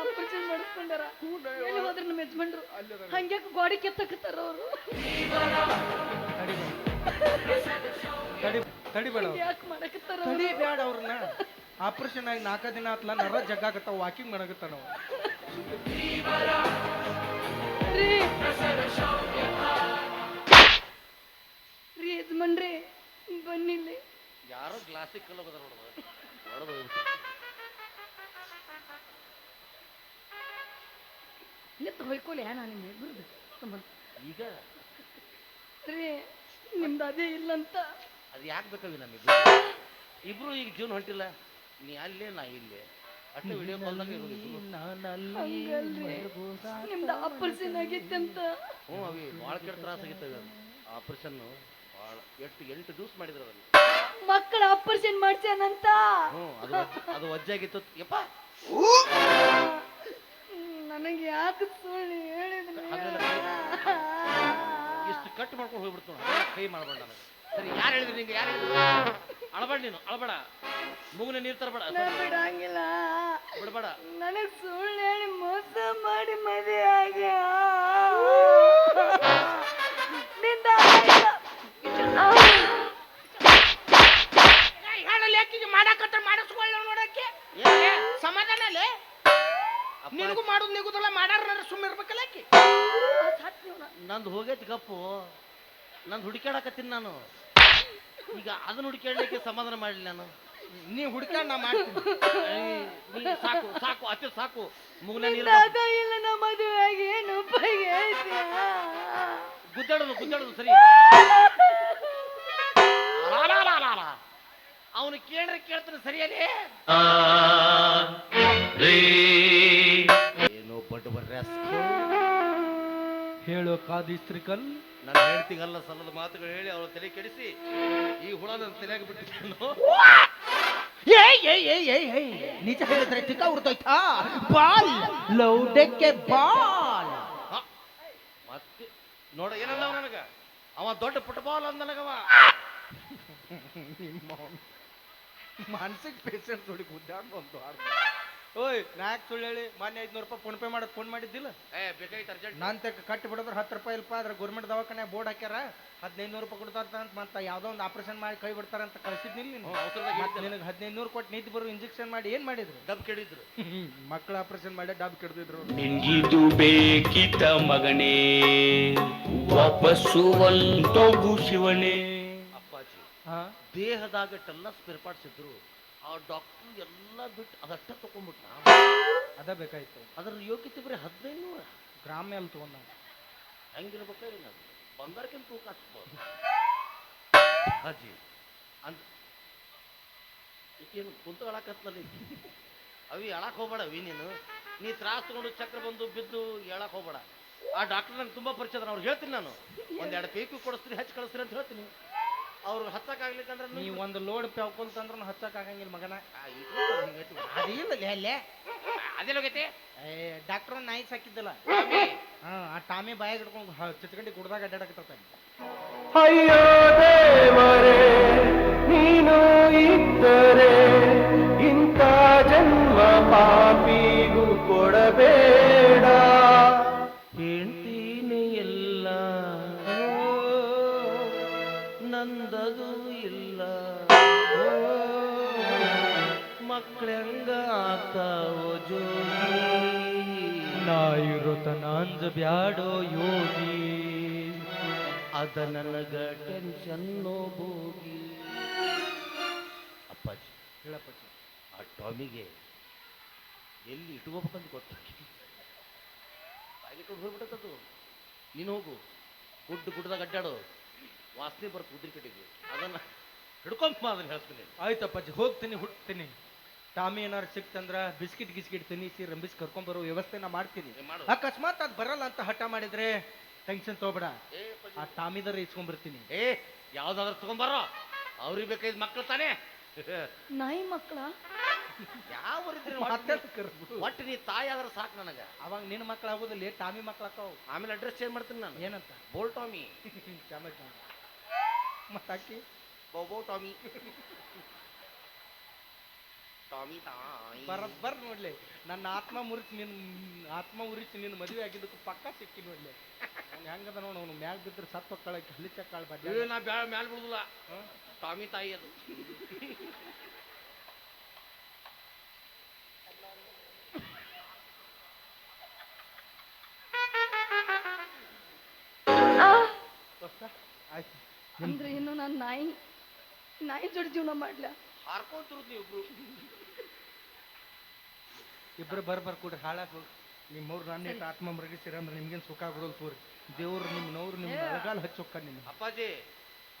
ಆಪರೇಷನ್ ಮಾಡಿಸ್ಕೊಂಡಾರ? ಎಲ್ಲಿ ಹೋದ್ರ ನಮ್ಮ ಯಜಮಾನ್ರು? ಹಂಗ್ಯಾಕ ಗೋಡಿ ಕೆತ್ತಕತ್ತಾರ ಅವರು? ತಡಿ ತಡಿ ಬೇಡ ಯಾಕೆ ಮಾಡಕತ್ತಾರ? ತಡಿ ಬೇಡ ಅವ್ರನ್ನ. ಆಪರೇಷನ್ ಆಗಿ ನಾಲ್ಕು ದಿನ ಆತ್ಲ ನರ ಜಗ್ಗಾಗತ್ತ ವಾಕಿಂಗ್ ಮಾಡಕತ್ತಾನ ನಾವು ರೀ ರೀ ಯಜಮಾನ್ರಿ ಬನ್ನಿಲ್ಲಿ. ಯಾರೋ ಗ್ಲಾಸಿಗೆ ಕಲ್ಲು ಹೋಗೋದಾರ ನೋಡುವ ಹೊಡೆದು ನಿಂತು ಹೊಯ್ಕೊಳ್ಳಿ ನಾನು ನಿಮ್ಮ ಇಬ್ಬರದು ಸಂಬಂಧ ಈಗ? ರೀ ನಿಮ್ದು ಅದೇ ಇಲ್ಲಂತ ಅದು ಯಾಕೆ ಬೇಕಾವಿ ನಮಗೆ? ಇಬ್ರು ಈಗ ಜೀವನ ಹೊಂಟಿಲ್ಲ. ನೀ ಅಲ್ಲೇ ನಾ ಇಲ್ಲಿ. ಅಷ್ಟೇ ವಿಡಿಯೋ ಕಾಲ್ದಾಗ ಇರೋದು ನಿಮ್ದು ಆಪರೇಷನ್ ಆಗೈತೆ ಅಂತ ಹ್ಞೂ ಅವಿ ಭಾಳ ಕೆಟ್ಟ ತ್ರಾಸ ಅದು. ಆಪರೇಷನ್ ಭಾಳ ಎಷ್ಟು ಎಂಟು ದಿವಸ ಮಾಡಿದ್ರು ಅದನ್ನು. ಮಕ್ಕಳ ಆಪರೇಷನ್ ಮಾಡ್ಸ್ಯಾನಂತ? ಹ್ಞೂ ಅದು ವಜ್ಜ- ಅದು ವಜ್ಜಾಗಿತ್ತು. ಯಪ್ಪ! ನನಗೆ ಯಾಕೆ ಸುಳ್ಳು ಹೇಳಿದ್ರಿ ಇಷ್ಟು ಕಟ್ ಮಾಡ್ಕೊಂಡು ಹೋಗ್ಬಿಡ್ತು ಕೈ ಮಾಡ್ಬೇಡ ನನಗೆ. ಸರಿ ಯಾರು ಹೇಳಿದ್ರಿ ನಿಂಗೆ? ಯಾರು ಹೇಳಿದ್ರು? ಅಳಬೇಡ ನೀನು ಅಳಬೇಡ. ಮುಗುನ ನೀರ್ ತರಬೇಡ. ನಾ ಬಿಡಂಗಿಲ್ಲ. ಬಿಡಬೇಡ. ನನಗೆ ಸುಳ್ಳು ಹೇಳಿ ಮೋಸ ಮಾಡಿ ಮದುವೆ ಆಗಿ. ನಿಂದ. ಹೇಳಲ್ಲಿ ಯಾಕಿಗೆ ಮಾಡಾಕತ್ರ ಮಾಡಿಸ್ಕೊಳ್ಳ ನೋಡಕ್ಕೆ. ಸಮಾಧಾನ ಅಲ್ಲೇ ನಿನಗೂ ಮಾಡೋದು ನಿಗುದಲ್ಲ ಮಾಡಾರ ಸುಮ್ಮನೆ ಇರ್ಬೇಕಲ್ಲ ಆಕಿ. ನಂದು ಹೋಗೈತಿ ಗಪ್ಪು ನಂದು ಹುಡುಕ್ಯಾಡಕತ್ತೀನಿ ನಾನು. ಈಗ ಅದನ್ನ ಹುಡುಕ್ಯಾಡ್ಲಿಕ್ಕೆ ಸಮಾಧಾನ ಮಾಡಲಿ ನಾನು. ನೀ ಹುಡ್ಕ್ಯಾಡ್ ನಾ ಮಾಡ್ತೀನಿ. ಏಯ್, ನೀ ಸಾಕು ಸಾಕು ಅತಿ ಸಾಕು. ನೀರು ಆಗ ಇಲ್ಲ ನಮ್ಮ ಏನು ಉಪಯೋಗ? ಗುದ್ದಾಡೋದು ಗುದ್ದಾಡೋದು ಸರಿ. ಅವನು ಕೇಳ್ರೆ ಕೇಳ್ತಾನೆ ಸರಿಯಲ್ಲೇ ಏನೋ ಬಡ್ ಬರ್ರೆ ಹೇಳೋ ಕಾದಿಸ್ತ್ರಿಕಲ್ ನನ್ನ ಹೇಳ್ತೀಗಲ್ಲ ಸಲ್ಲದ ಮಾತುಗಳು ಹೇಳಿ ಅವಳ ತಲೆ ಕೆಡಿಸಿ ಈ ಹುಳ ನನ್ನ ತಲೆಯಾಗಿ ಬಿಟ್ಟಿದ್ದಾನು ನಿಜ ಹೇಳಿದ್ರೆ ಟಿಕ ಉಡ್ತೋಯ್ತಾ ಬಾಲ್. ಲೌಡಕ್ಕೆ ಬಾಲ್. ಮತ್ತೆ ನೋಡ ಏನಲ್ಲ ನನಗ. ಅವ ದೊಡ್ಡ ಫುಟ್ಬಾಲ್ ಅಂದ ನನಗವ ಮಾನಸಿಕ ಪೇಷಂಟ್ ನೋಡಿ ಗುದ್ದಾಡ್ ಬಂತು ಓಯ್ ನಾಲ್ಕು ಸುಳ್ಳು ಹೇಳಿ ಮೊನ್ನೆ ಐದ್ನೂರು ರೂಪಾಯಿ ಫೋನ್ ಪೇ ಮಾಡೋದು ಫೋನ್ ಮಾಡಿದ್ದಿಲ್ಲ? ಏ ಬೇಕಾಯ್ತು ಅರ್ಜೆಂಟ್ ನಾನು ತೆಗ್ ಕಟ್ಟಿ ಬಿಡೋದ್ರ ಹತ್ತು ರೂಪಾಯಿ ಇಲ್ಪ ಅದ್ರ ಗೌರ್ಮೆಂಟ್ ದವಾಖಾನೆ ಬೋರ್ಡ್ ಹಾಕ್ಯಾರ ಹದಿನೈದು ನೂರು ರೂಪಾಯಿ ಕೊಡ್ತಾರ ಅಂತ ಮತ್ತೆ ಯಾವುದೋ ಒಂದು ಆಪರೇಷನ್ ಮಾಡಿ ಕೈ ಬಿಡ್ತಾರ ಅಂತ ಕಳ್ಸಿದ್ನಿಲ್ಲ ನೀನು. ಮತ್ತೆ ನಿನಗೆ ಹದಿನೈದು ನೂರು ಕೊಟ್ಟು ನಿಂತು ಬರೋ ಇಂಜೆಕ್ಷನ್ ಮಾಡಿ ಏನು ಮಾಡಿದ್ರು? ಡಬ್ ಕೆಡಿದ್ರು. ಮಕ್ಕಳ ಆಪರೇಷನ್ ಮಾಡಿ ಡಬ್ ಕೆಡ್ದಿದ್ರು. ನಿಂಗಿದು ಬೇಕಿತ ಮಗನೇ ವಾಪಸ್ಸು ಒಂದೋಗು ಶಿವನೇ. ಅಪ್ಪಾಜಿ ಹಾ? ದೇಹದಾಗಟ್ಟೆಲ್ಲ ಸ್ಪೇರ್ ಪಾರ್ಟ್ಸ್ ಇದ್ರು ಆ ಡಾಕ್ಟರ್ ಎಲ್ಲ ಬಿಟ್ಟು ಅದಷ್ಟ ತಗೊಂಡ್ಬಿಟ್ಟ ಅದ ಬೇಕಾಯ್ತು. ಅದ್ರ ಯೋಗ್ಯತೆ ಬರೀ ಹದಿನೈದು ನೂರ ಗ್ರಾಮ ಎಲ್ಲಿ ತಗೊಂಡ ಹೆಂಗಿರ್ಬೇಕ ಇಲ್ಲ ಅದು ಬಂಗಾರಕ್ಕಿಂತ ತೂಕ ಹಚ್ಬೋದು. ಅಜ್ಜಿ ಅಂತ ಏನು ಕುಂತು ಅಳಕತ್ನಲ್ಲಿ? ಅವಿ ಹೇಳಕ್ ಹೋಗ್ಬೇಡ ಅವಿ ನೀನು. ನೀ ತ್ರಾಸ ತಗೊಂಡು ಚಕ್ರ ಬಂದು ಬಿದ್ದು ಹೇಳಕ್ ಹೋಗ್ಬೇಡ. ಆ ಡಾಕ್ಟರ್ ನಂಗೆ ತುಂಬಾ ಪರಿಚಯ ಅವ್ರು ಹೇಳ್ತೀನಿ ನಾನು. ಒಂದೆರಡು ಪೇಕು ಕೊಡಿಸ್ತೀನಿ ಹೆಚ್ಚು ಕಳಿಸ್ತೀನಿ ಅಂತ ಹೇಳ್ತೀನಿ. ಅವ್ರು ಹಚ್ಚಕ್ಕಾಗ್ಲಿಕ್ಕಂದ್ರೆ ನೀ ಒಂದು ಲೋಡ್ ಪ್ಯಾವ್ಕೊಲ್ತಂದ್ರ ಹಚ್ಚಕ್ ಆಗಂಗಿಲ್ಲ ಮಗನ. ಅದಿಲ್ಲ ಅಲ್ಲೇ. ಅದೆಲ್ಲ ಹೋಗೈತೆ? ಏ ಡಾಕ್ಟರ್ ನಾಯಿ ಸಾಕಿದ್ದಲ್ಲ. ಹಾ ಆ ಟಾಮಿ ಬಾಯಾಗ ಹಿಡ್ಕೊಂಡು ಚಿತ್ಕಂಡಿ ಕುಡ್ದಾಗ ಅಡ್ಡಾಡಕ್ಕೆ ಅಯ್ಯೋ ದೇವರೇ. ಮಕ್ಕಳಂಗ ಆತಾವೋ ಜೋಗಿ ನಾ ಇರೋ ತನಾಂಜ ಬ್ಯಾಡೋ ಯೋಗಿ. ಅದ ನನಗ ಟೆನ್ಷನ್ನು ಹೋಗಿ ಅಪ್ಪಾಜಿ ಹೇಳಪ್ಪಾಜಿ ಆ ಟಾಮಿಗೆ ಎಲ್ಲಿ ಇಟ್ಕೋಬೇಕಂತ ಗೊತ್ತಾಗಿ ಬಾಗಿಟ್ಕೊಂಡು ಹೋಗ್ಬಿಟ್ಟದ್ದು ನೀನು ಹೋಗು. ಗುಡ್ಡ ಗುಡ್ಡದಾಗ ಅಡ್ಡಾಡು. ವಾಸನೆ ಬರುತ್ತೆ ಉದ್ರಿ ಕಟ್ಟಿಗೆ ಅದನ್ನ ಹಿಡ್ಕೊಂಬ ಅದನ್ನ ಹೇಳ್ತೀನಿ. ಆಯ್ತಪ್ಪಾಜಿ ಹೋಗ್ತೀನಿ ಹುಟ್ತೀನಿ. ಟಾಮಿ ಏನಾರು ಸಿಕ್ತಂದ್ರ ಬಿಸ್ಕಿಟ್ ಗಿಸ್ಕಿಟ್ ತಿನ್ನಿಸಿ ರಂಬಿಸಿ ಕರ್ಕೊಂಬರೋ ವ್ಯವಸ್ಥೆನ ನಾ ಮಾಡ್ತೀನಿ ಮಾಡು. ಅಕಸ್ಮಾತ್ ಅದು ಬರಲ್ಲ ಅಂತ ಹಠ ಮಾಡಿದ್ರೆ ಟೆನ್ಷನ್ ತಗೋಬೇಡ. ಏ. ಆ ಟಾಮಿದಾರ ಇಸ್ಕೊಂಡ್ಬರ್ತೀನಿ ಏ ಯಾವ್ದಾದ್ರು ತಗೊಂಬಾರೋ ಅವ್ರಿಗೆ ಬೇಕಾಗಿದ್ ಮಕ್ಳು ತಾನೇ. ನಾಯಿ ಮಕ್ಕಳ ಯಾವ ರೀತಿ ಒಟ್ಟು ನೀ ತಾಯಿ ಆದ್ರೆ ಸಾಕು ನನಗೆ. ಅವಾಗ ನಿನ್ನ ಮಕ್ಳು ಆಗೋದಿಲ್ಲ ಟಾಮಿ ಮಕ್ಳು ಆಕಾವು ಆಮೇಲೆ ಅಡ್ರೆಸ್ ಚೇಂಜ್ ಮಾಡ್ತೀನಿ ನಾನು. ಏನಂತ? ಬೋಲ್ ಟಾಮಿ. ಚಾಮಚ. ಮತ್ತೆ ಅಕ್ಕಿ ಬೋ ಬೌ ಟಾಮಿ. ಟಾಮಿ ತಾಯಿ. ಬರಬ್ಬರ್ ನೋಡ್ಲಿ. ನನ್ನ ಆತ್ಮ ಮುರಿಸಿ ನಿನ್ ಆತ್ಮ ಉರಿಸಿ ನಿನ್ನ ಮದುವೆ ಆಗಿದ್ದಕ್ಕೆ ಪಕ್ಕ ಸಿಕ್ಕಿ ನೋಡ್ಲಿ. ಅವ್ನು ಹೆಂಗದ ನೋಡು ಅವನು? ಮ್ಯಾಲ್ ಬಿದ್ರೆ ಸತ್ತು ಕಳಕ್ಕೆ ಹಲಿ ಚಕ್ಕಾಳ ಬಡ್ಡಿ ನಾ ಬ್ಯಾ ಮ್ಯಾಲ ಬಿಡುದಿಲ್ಲ. ಸ್ವಾಮಿ ತಾಯಿ ಅದು. ಆಯ್ತು. ಅಂದ್ರೆ ಇನ್ನು ನಾನು ನಾಯಿ ನಾಯಿ ಜೋಡಿ ಜೀವನ ಮಾಡ್ಲ? ಹಾರ್ಕೊಂತಿರುದು ನೀವು ಇಬ್ರು ಬರ್ ಬರ್ ಕೊಡ್ರಿ ಹಾಳಾಗ್ ನಿಮ್ಮ ನಿಮ್ಮವ್ರು ನನ್ನ ಇಟ್ಟು ಆತ್ಮ ಮರಗಿಸಿರ ಅಂದ್ರೆ ನಿಮ್ಗೇನು ಸುಖ ಆಗೋದಲ್ಲ ತೋರಿ. ದೇವ್ರು ನಿಮ್ಮ ನಿಮ್ಮ ಅಳಗಾಲ ಹಚ್ಚೋಕ್ಕ ನಿಮ್ಮ ಅಪ್ಪಾಜಿ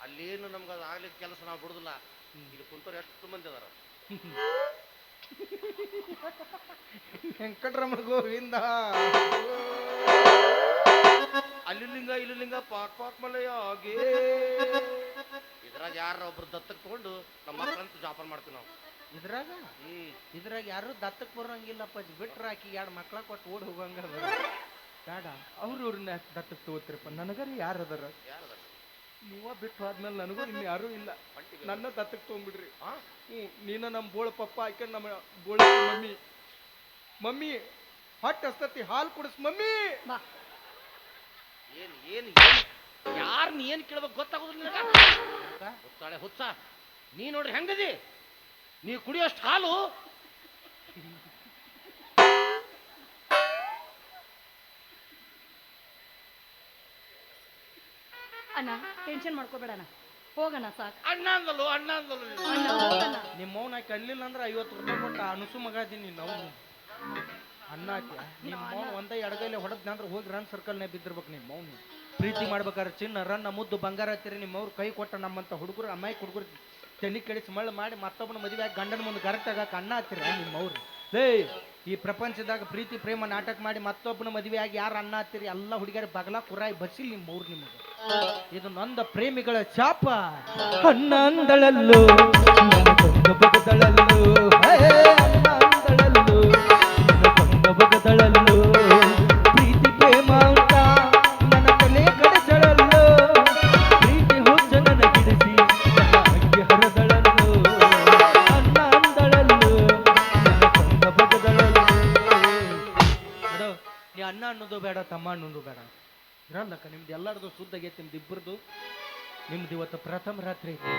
ಅಲ್ಲೇನು ನಮ್ಗೆ ಅದು ಆಗ್ಲಿಕ್ಕೆ ಕೆಲಸ ನಾವು ಬಿಡುದಿಲ್ಲ. ಇಲ್ಲಿ ಕುಂತವ್ರು ಎಷ್ಟು ಮಂದಿ ಅದಾರ? ವೆಂಕಟರಮಣ ಗೋವಿಂದ ಅಲ್ಲಿ ಲಿಂಗ ಇಲ್ಲಿ ಲಿಂಗ ಪಾಕ್ ಪಾಕ್ ಮಲಯ ಆಗೇ ಇದ್ರಾಗ ಯಾರ ಒಬ್ರು ದತ್ತಕ್ಕೆ ತಗೊಂಡು ನಮ್ಮ ಮಕ್ಕಳಂತೂ ಜಾಪನ್ ಮಾಡ್ತೀವಿ ನಾವು. ಇದ್ರಾಗ? ಇದ್ರಾಗ ಯಾರು ದತ್ತಕ್ಕೆ ಬರೋಂಗಿಲ್ಲಪ್ಪ ಬಿಟ್ರ ಹಾಕಿ ಎರಡು ಮಕ್ಳ ಕೊಟ್ಟು ಓಡಿ ಹೋಗಂಗ ಬೇಡ. ಅವ್ರು ಇವ್ರನ್ನ ದತ್ತಕ್ಕೆ ತಗೋತಿರಪ್ಪ. ನನಗರಿ ಯಾರು ಅದಾರ ನೀವ ಬಿಟ್ಟು ಆದ್ಮೇಲೆ ನನಗೂ ಇನ್ನು ಯಾರು ಇಲ್ಲ. ನನ್ನ ದತ್ತಕ್ಕೆ ತಗೊಂಡ್ಬಿಡ್ರಿ ಹಾ ಹ್ಞೂ ನೀನ ನಮ್ಮ ಬೋಳ ಪಪ್ಪ ಹಾಕೊಂಡ್ ನಮ್ಮ ಬೋಳ ಮಮ್ಮಿ. ಮಮ್ಮಿ ಹೊಟ್ಟೆ ಹಸ್ತತಿ ಹಾಲು ಕುಡಿಸ್ ಮಮ್ಮಿ. ಬಾ. ಏನ್ ಏನ್ ಏನ್? ಯಾರನ್ನ ಏನ್ ಕೇಳ್ಬೇಕು ಗೊತ್ತಾಗೋದಿಲ್ಲ ನಿನಗ? ಗೊತ್ತಾಳೆ ಹುಚ್ಚ. ನೀ ನೋಡ್ರಿ ಹೆಂಗದಿ? ನೀ ಕುಡಿಯೋಷ್ಟು ಹಾಲು? ಅಣ್ಣ ಟೆನ್ಷನ್ ಮಾಡ್ಕೋಬೇಡ ಅಣ್ಣ ಹೋಗಣ್ಣ ಸಾಕು. ಅಣ್ಣ ಅಂದಲು ಅಣ್ಣ ಅಂದಲು. ಅಣ್ಣ ನಿಮ್ಮ ಮೌನ ಕಳ್ಳಿಲ್ಲ ಅಲ್ಲಿಲ್ಲ ಅಂದ್ರೆ ಐವತ್ತು ರೂಪಾಯಿ ಕೊಟ್ಟು ಅನುಸು ಮಗ ಅದೀನಿ ನಾವು. ಅನ್ನ ಹಾಕಿ ನಿಮ್ಮ ಮೌನ ಒಂದೇ ಎಡಗೈಲೆ ಹೊಡೆದ್ನಂದ್ರೆ ಹೋಗಿ ರನ್ ಸರ್ಕಲ್ನೇ ಬಿದ್ದಿರ್ಬೇಕು ನಿಮ್ಮ ಮೌನ ಪ್ರೀತಿ ಮಾಡ್ಬೇಕಾದ್ರೆ ಚಿನ್ನ ರನ್ನ ಮುದ್ದು ಬಂಗಾರ ಹತ್ತಿರಿ ನಿಮ್ಮವ್ರು ಕೈ ಕೊಟ್ಟ ನಮ್ಮಂತ ಹುಡುಗರು ಅಮ್ಮಾಯಿ ಹುಡುಗರು. ತೆನಿ ಕೆಡಿಸಿ ಮಳ್ಳು ಮಾಡಿ ಮತ್ತೊಬ್ಬನ ಮದುವೆ ಆಗಿ ಗಂಡನ ಮುಂದೆ ಗರಟ್ ಅಣ್ಣ ಹತ್ತಿರ ನಿಮ್ಮ ಅವ್ರು. ಲೇ, ಈ ಪ್ರಪಂಚದಾಗ ಪ್ರೀತಿ, ಪ್ರೇಮ, ನಾಟಕ ಮಾಡಿ ಮತ್ತೊಬ್ಬನ ಮದುವೆ ಆಗಿ ಯಾರು ಅನ್ನ ಹತ್ತಿರಿ ಎಲ್ಲ ಹುಡುಗಿಯರ ಬಗಲ ಕುರಾಯಿ ಬಸಿಲ್ ನಿಮ್ಮ ಊರು ನಿಮಗೆ. ಇದು ನಂದ ಪ್ರೇಮಿಗಳ ಚಾಪ ಅಣ್ಣಂದಳಲ್ಲೂ ಬಗದಳಲ್ಲು. ಅನ್ನೋದು ಬೇಡ. ಇರಲ್ಲಕ್ಕ ನಿಮ್ದು ಎಲ್ಲರದು ಶುದ್ಧ ಆಗೈತಿ ನಿಮ್ದು ಇಬ್ಬರದು ನಿಮ್ದು ಇವತ್ತು ಪ್ರಥಮ ರಾತ್ರಿ ಐತಿ.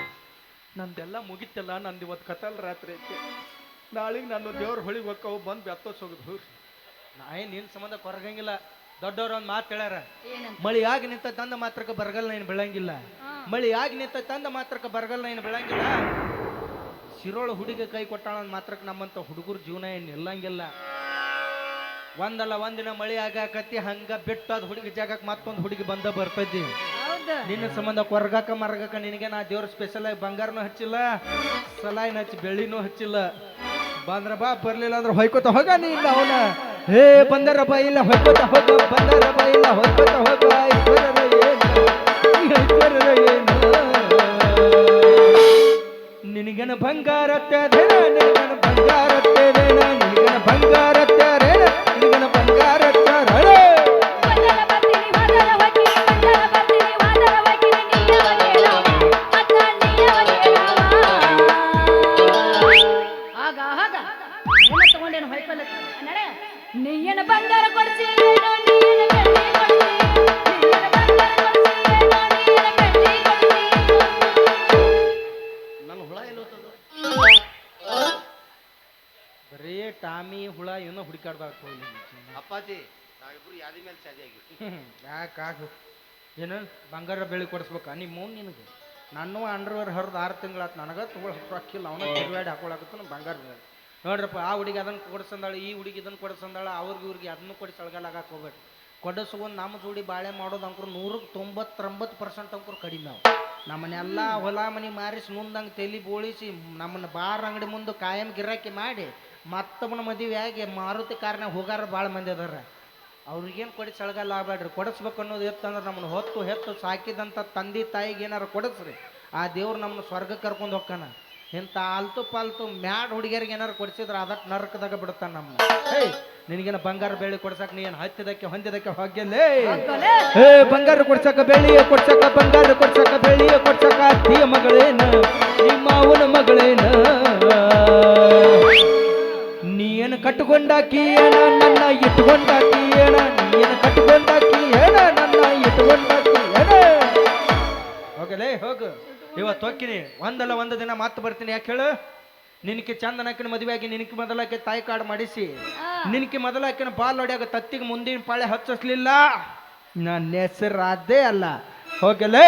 ನಂದೆಲ್ಲ ಮುಗಿತಲ್ಲ ನಂದು ಇವತ್ತು ಕತಲ್ ರಾತ್ರಿ ಐತಿ. ನಾಳೆಗೆ ನಾನು ದೇವ್ರ ಹೊಳಿಗೆ ಹೋಗ್ಕವು ಬಂದು ಬೆತ್ತೋಸೋಗದು ನಾ ಏನು ನಿನ್ನ ಸಂಬಂಧ ಕೊರಗಂಗಿಲ್ಲ. ದೊಡ್ಡವ್ರ ಒಂದು ಮಾತು ಹೇಳ್ಯಾರ. ಮಳಿ ಆಗಿ ನಿಂತ ತಂದ ಮಾತ್ರಕ್ಕೆ ಬರಗಲ್ಲ ಏನು ಬೆಳಂಗಿಲ್ಲ. ಮಳಿ ಆಗಿ ನಿಂತ ತಂದ ಮಾತ್ರಕ್ಕೆ ಬರಗಲ್ಲ ಏನು ಬೆಳಂಗಿಲ್ಲ. ಶಿರೋಳ ಹುಡುಗಿ ಕೈ ಕೊಟ್ಟಾಳ ಮಾತ್ರಕ್ಕೆ ನಮ್ಮಂತ ಹುಡುಗರ ಜೀವನ ಏನು ನಿಲ್ಲಂಗಿಲ್ಲ ಒಂದಲ್ಲ ಒಂದಿನ ಮಳಿ ಆಗಾಕತ್ತಿ ಹಂಗ ಬಿಟ್ಟು ಅದ್ ಹುಡುಗಿ ಜಾಗಕ್ಕೆ ಮತ್ತೊಂದು ಹುಡುಗಿ ಬಂದ ಬರ್ತೈತಿ. ನಿನ್ನ ಸಂಬಂಧ ಕೊರ್ಗಾಕ ಮರಗಾಕ ನಿನಗೆ ನಾ ದೇವ್ರ ಸ್ಪೆಷಲ್ ಆಗಿ ಬಂಗಾರನೂ ಹಚ್ಚಿಲ್ಲ ಸಲಾಯಿನ ಹಚ್ಚಿ ಬೆಳ್ಳಿನೂ ಹಚ್ಚಿಲ್ಲ. ಬಂದ್ರ ಬಾ ಬರ್ಲಿಲ್ಲ ಅಂದ್ರೆ ಹೊಯ್ಕೋತ ಹೋಗ ನೀ ಇಲ್ಲ ಅವನ. ಹೇ ಬಂದರ ಬಾ ಇಲ್ಲ ಹೊಯ್ಕೋತ ಹೋಗ ಬಂದರ ಬಾ ಇಲ್ಲ ಹೊಯ್ಕೋತ ಹೋಗ ನಿನಗೇನು ಬಂಗಾರತ್ತೆ ನಿನಗನ ಬಂಗಾರತ್ತೆ ನಿನಗನ ಬಂಗಾರತ್ತೆ ರೇಣ ನಿನಗನ ಅಪ್ಪಾಜಿ ನಾವಿಬ್ರು ಯಾದಿ ಮೇಲೆ ಆಗಿವಿ ಯಾಕಾಗು ಏನು ಬಂಗಾರ ಬೆಳಿ ಕೊಡಿಸ್ಬೇಕ? ನಿಮ್ಮ ಮೌನ್ ನನ್ನ ನಾನು ಅಂಡರ್ವೇರ್ ಹರಿದು ಆರು ತಿಂಗಳಾತು ನನಗೆ ತಗೊಳ್ ಹಾಕಿಲ್ಲ. ಅವನ ತಿರುವಾಡಿ ಹಾಕೊಳಕತ್ತ ಬಂಗಾರ ಮೇಲೆ ನೋಡ್ರಪ್ಪ ಆ ಹುಡುಗಿ ಅದನ್ನು ಕೊಡಿಸಂದಾಳೆ ಈ ಹುಡುಗಿ ಇದನ್ನು ಕೊಡಿಸಂದಾಳ ಅವ್ರಿಗೆ ಇವ್ರಿಗೆ ಅದನ್ನು ಕೊಡಿ ಸಳಗಾಲಾಗಕ್ಕೆ ಹೋಗ್ಬೇಡಿ. ಕೊಡಿಸ್ಕೊಂಡು ನಮ್ಮ ಜೋಡಿ ಬಾಳೆ ಮಾಡೋದು ಅಂಕರು ನೂರಕ್ಕೆ ತೊಂಬತ್ತೊಂಬತ್ತು ಪರ್ಸೆಂಟ್ ಅಂಕರು ಕಡಿಮೆ ನಾವು ನಮ್ಮನ್ನೆಲ್ಲ ಹೊಲ ಮನೆ ಮಾರಿಸಿ ಮುಂದಂಗೆ ತಲೆ ಬೋಳಿಸಿ ನಮ್ಮನ್ನ ಬಾರ್ ಅಂಗಡಿ ಮುಂದೆ ಕಾಯಂ ಗಿರಾಕಿ ಮಾಡಿ ಮತ್ತೊಬ್ಬನ ಮದುವೆಯಾಗಿ ಮಾರುತಿ ಕಾರ್ನಾಗ ಹೋಗಾರ ಭಾಳ ಮಂದಿ ಅದಾರ. ಅವ್ರಿಗೇನು ಕೊಡಿ ಸಳಗಲ್ಲ ಆಗ್ಬೇಡ್ರಿ ಕೊಡಿಸ್ಬೇಕು ಅನ್ನೋದು ಇತ್ತಂದ್ರೆ ನಮ್ಮನ್ನು ಹೊತ್ತು ಹೆತ್ತು ಸಾಕಿದಂಥ ತಂದೆ ತಾಯಿಗೆ ಏನಾರು ಕೊಡಿಸ್ರಿ. ಆ ದೇವ್ರು ನಮ್ಮನ್ನ ಸ್ವರ್ಗಕ್ಕೆ ಕರ್ಕೊಂಡು ಹೋಗ್ತಾನ. ಇಂಥ ಆಲ್ತು ಪಾಲ್ತು ಮ್ಯಾಡ್ ಹುಡುಗಿಯರಿಗೆ ಏನಾರು ಕೊಡಿಸಿದ್ರೆ ಅದಕ್ಕೆ ನರಕದಾಗ ಬಿಡುತ್ತಾನೆ ನಮ್ಮ ನಿನಗೇನು ನಿನಗೇನ ಬಂಗಾರ ಬೆಳ್ಳಿ ಕೊಡ್ಸಕ್ ನೀನು ಹತ್ತಿದಕ್ಕೆ ಹೊಂದಿದಕ್ಕೆ ಹೋಗ್ಯಲ್ಲೇ? ಹೇ ಏ ಬಂಗಾರ ಕೊಡ್ಸಕ ಬೆಳ್ಳಿಯ ಕೊಡ್ಸಕ, ಬಂಗಾರ ಕೊಡ್ಸಕ ಬೆಳ್ಳಿಯ ಕೊಡ್ಸಕ, ಅತ್ತಿಯ ಮಗಳೇನ, ನಿಮ್ಮ ಅವನ ಮಗಳೇನ? ನೀನು ಕಟ್ಟುಕೊಂಡಾಕಿ ಏನ ನನ್ನ ಇಟ್ಕೊಂಡಾಕಿ ಏನ ನೀನು ಕಟ್ಟುಕೊಂಡಾಕಿ ಏನ ನನ್ನ ಇಟ್ಕೊಂಡಾಕಿ ಏನ ಹೋಗಲೇ ಹೋಗು. ಇವತ್ತು ಹೋಗ್ತೀನಿ ಒಂದಲ್ಲ ಒಂದು ದಿನ ಮಾತು ಬರ್ತೀನಿ ಯಾಕೆ ಹೇಳು? ನಿನಗೆ ಚಂದನಕ್ಕಿನ ಮದುವೆ ಆಗಿ ನಿನಗೆ ಮೊದಲಾಕೆ ತಾಯಿ ಕಾರ್ಡ್ ಮಾಡಿಸಿ. ನಿನಕ್ಕೆ ನಿನಗೆ ಮೊದಲಾಕಿನ ಬಾಲ್ ಹೊಡ್ಯಾಗ ತತ್ತಿಗೆ ಮುಂದಿನ ಪಾಳೆ ಹಚ್ಚಿಸ್ಲಿಲ್ಲ? ನನ್ನ ಹೆಸರು ಅದೇ ಅಲ್ಲ. ಹೋಗಲೇ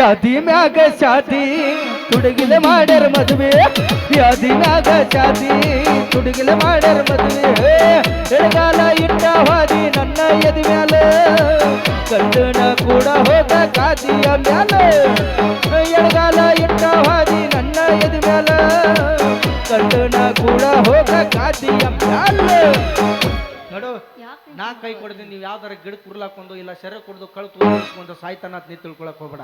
ಯಾದಿ ಮ್ಯಾಗ ಶಾದಿ. ಹುಡುಗಿಲೆ ಮಾಡ್ಯಾರ ಮದುವೆ. ಯಾದಿ ಮ್ಯಾಗ ಶಾದಿ. ತುಡುಗಿಲೆ ಮಾಡ್ಯಾರ ಮದುವೆ. ಎಡಗಾಲ ಇಟ್ಟ ಹಾದಿ ನನ್ನ ಎದಿ ಮ್ಯಾಲ. ಕಣ್ಣ ಕೂಡ ಹೋದ ಕಾದಿಯ ಮ್ಯಾಲ. ಎಡಗಾಲ ಇಟ್ಟ ಹಾದಿ ನನ್ನ ಎದಿ ಮ್ಯಾಲ. ಗಂಡನ ಕೂಡ ಹೋದ ಕಾದಿಯ ಮ್ಯಾಲ. ನೋಡು ನಾ ಕೈ ಕೊಡ್ತೀನಿ ನೀವು ಯಾವ್ದಾರ ಗಿಡ ಕುರ್ಲಾಕೊಂಡು ಇಲ್ಲ ಶರ ಕುಡ್ದು ಕಳ್ ಒಂದು ಸಾಯ್ತಾನ ಅಂತ ನೀ ತಿಳ್ಕೊಳಕ್ ಹೋಗ್ಬೇಡ.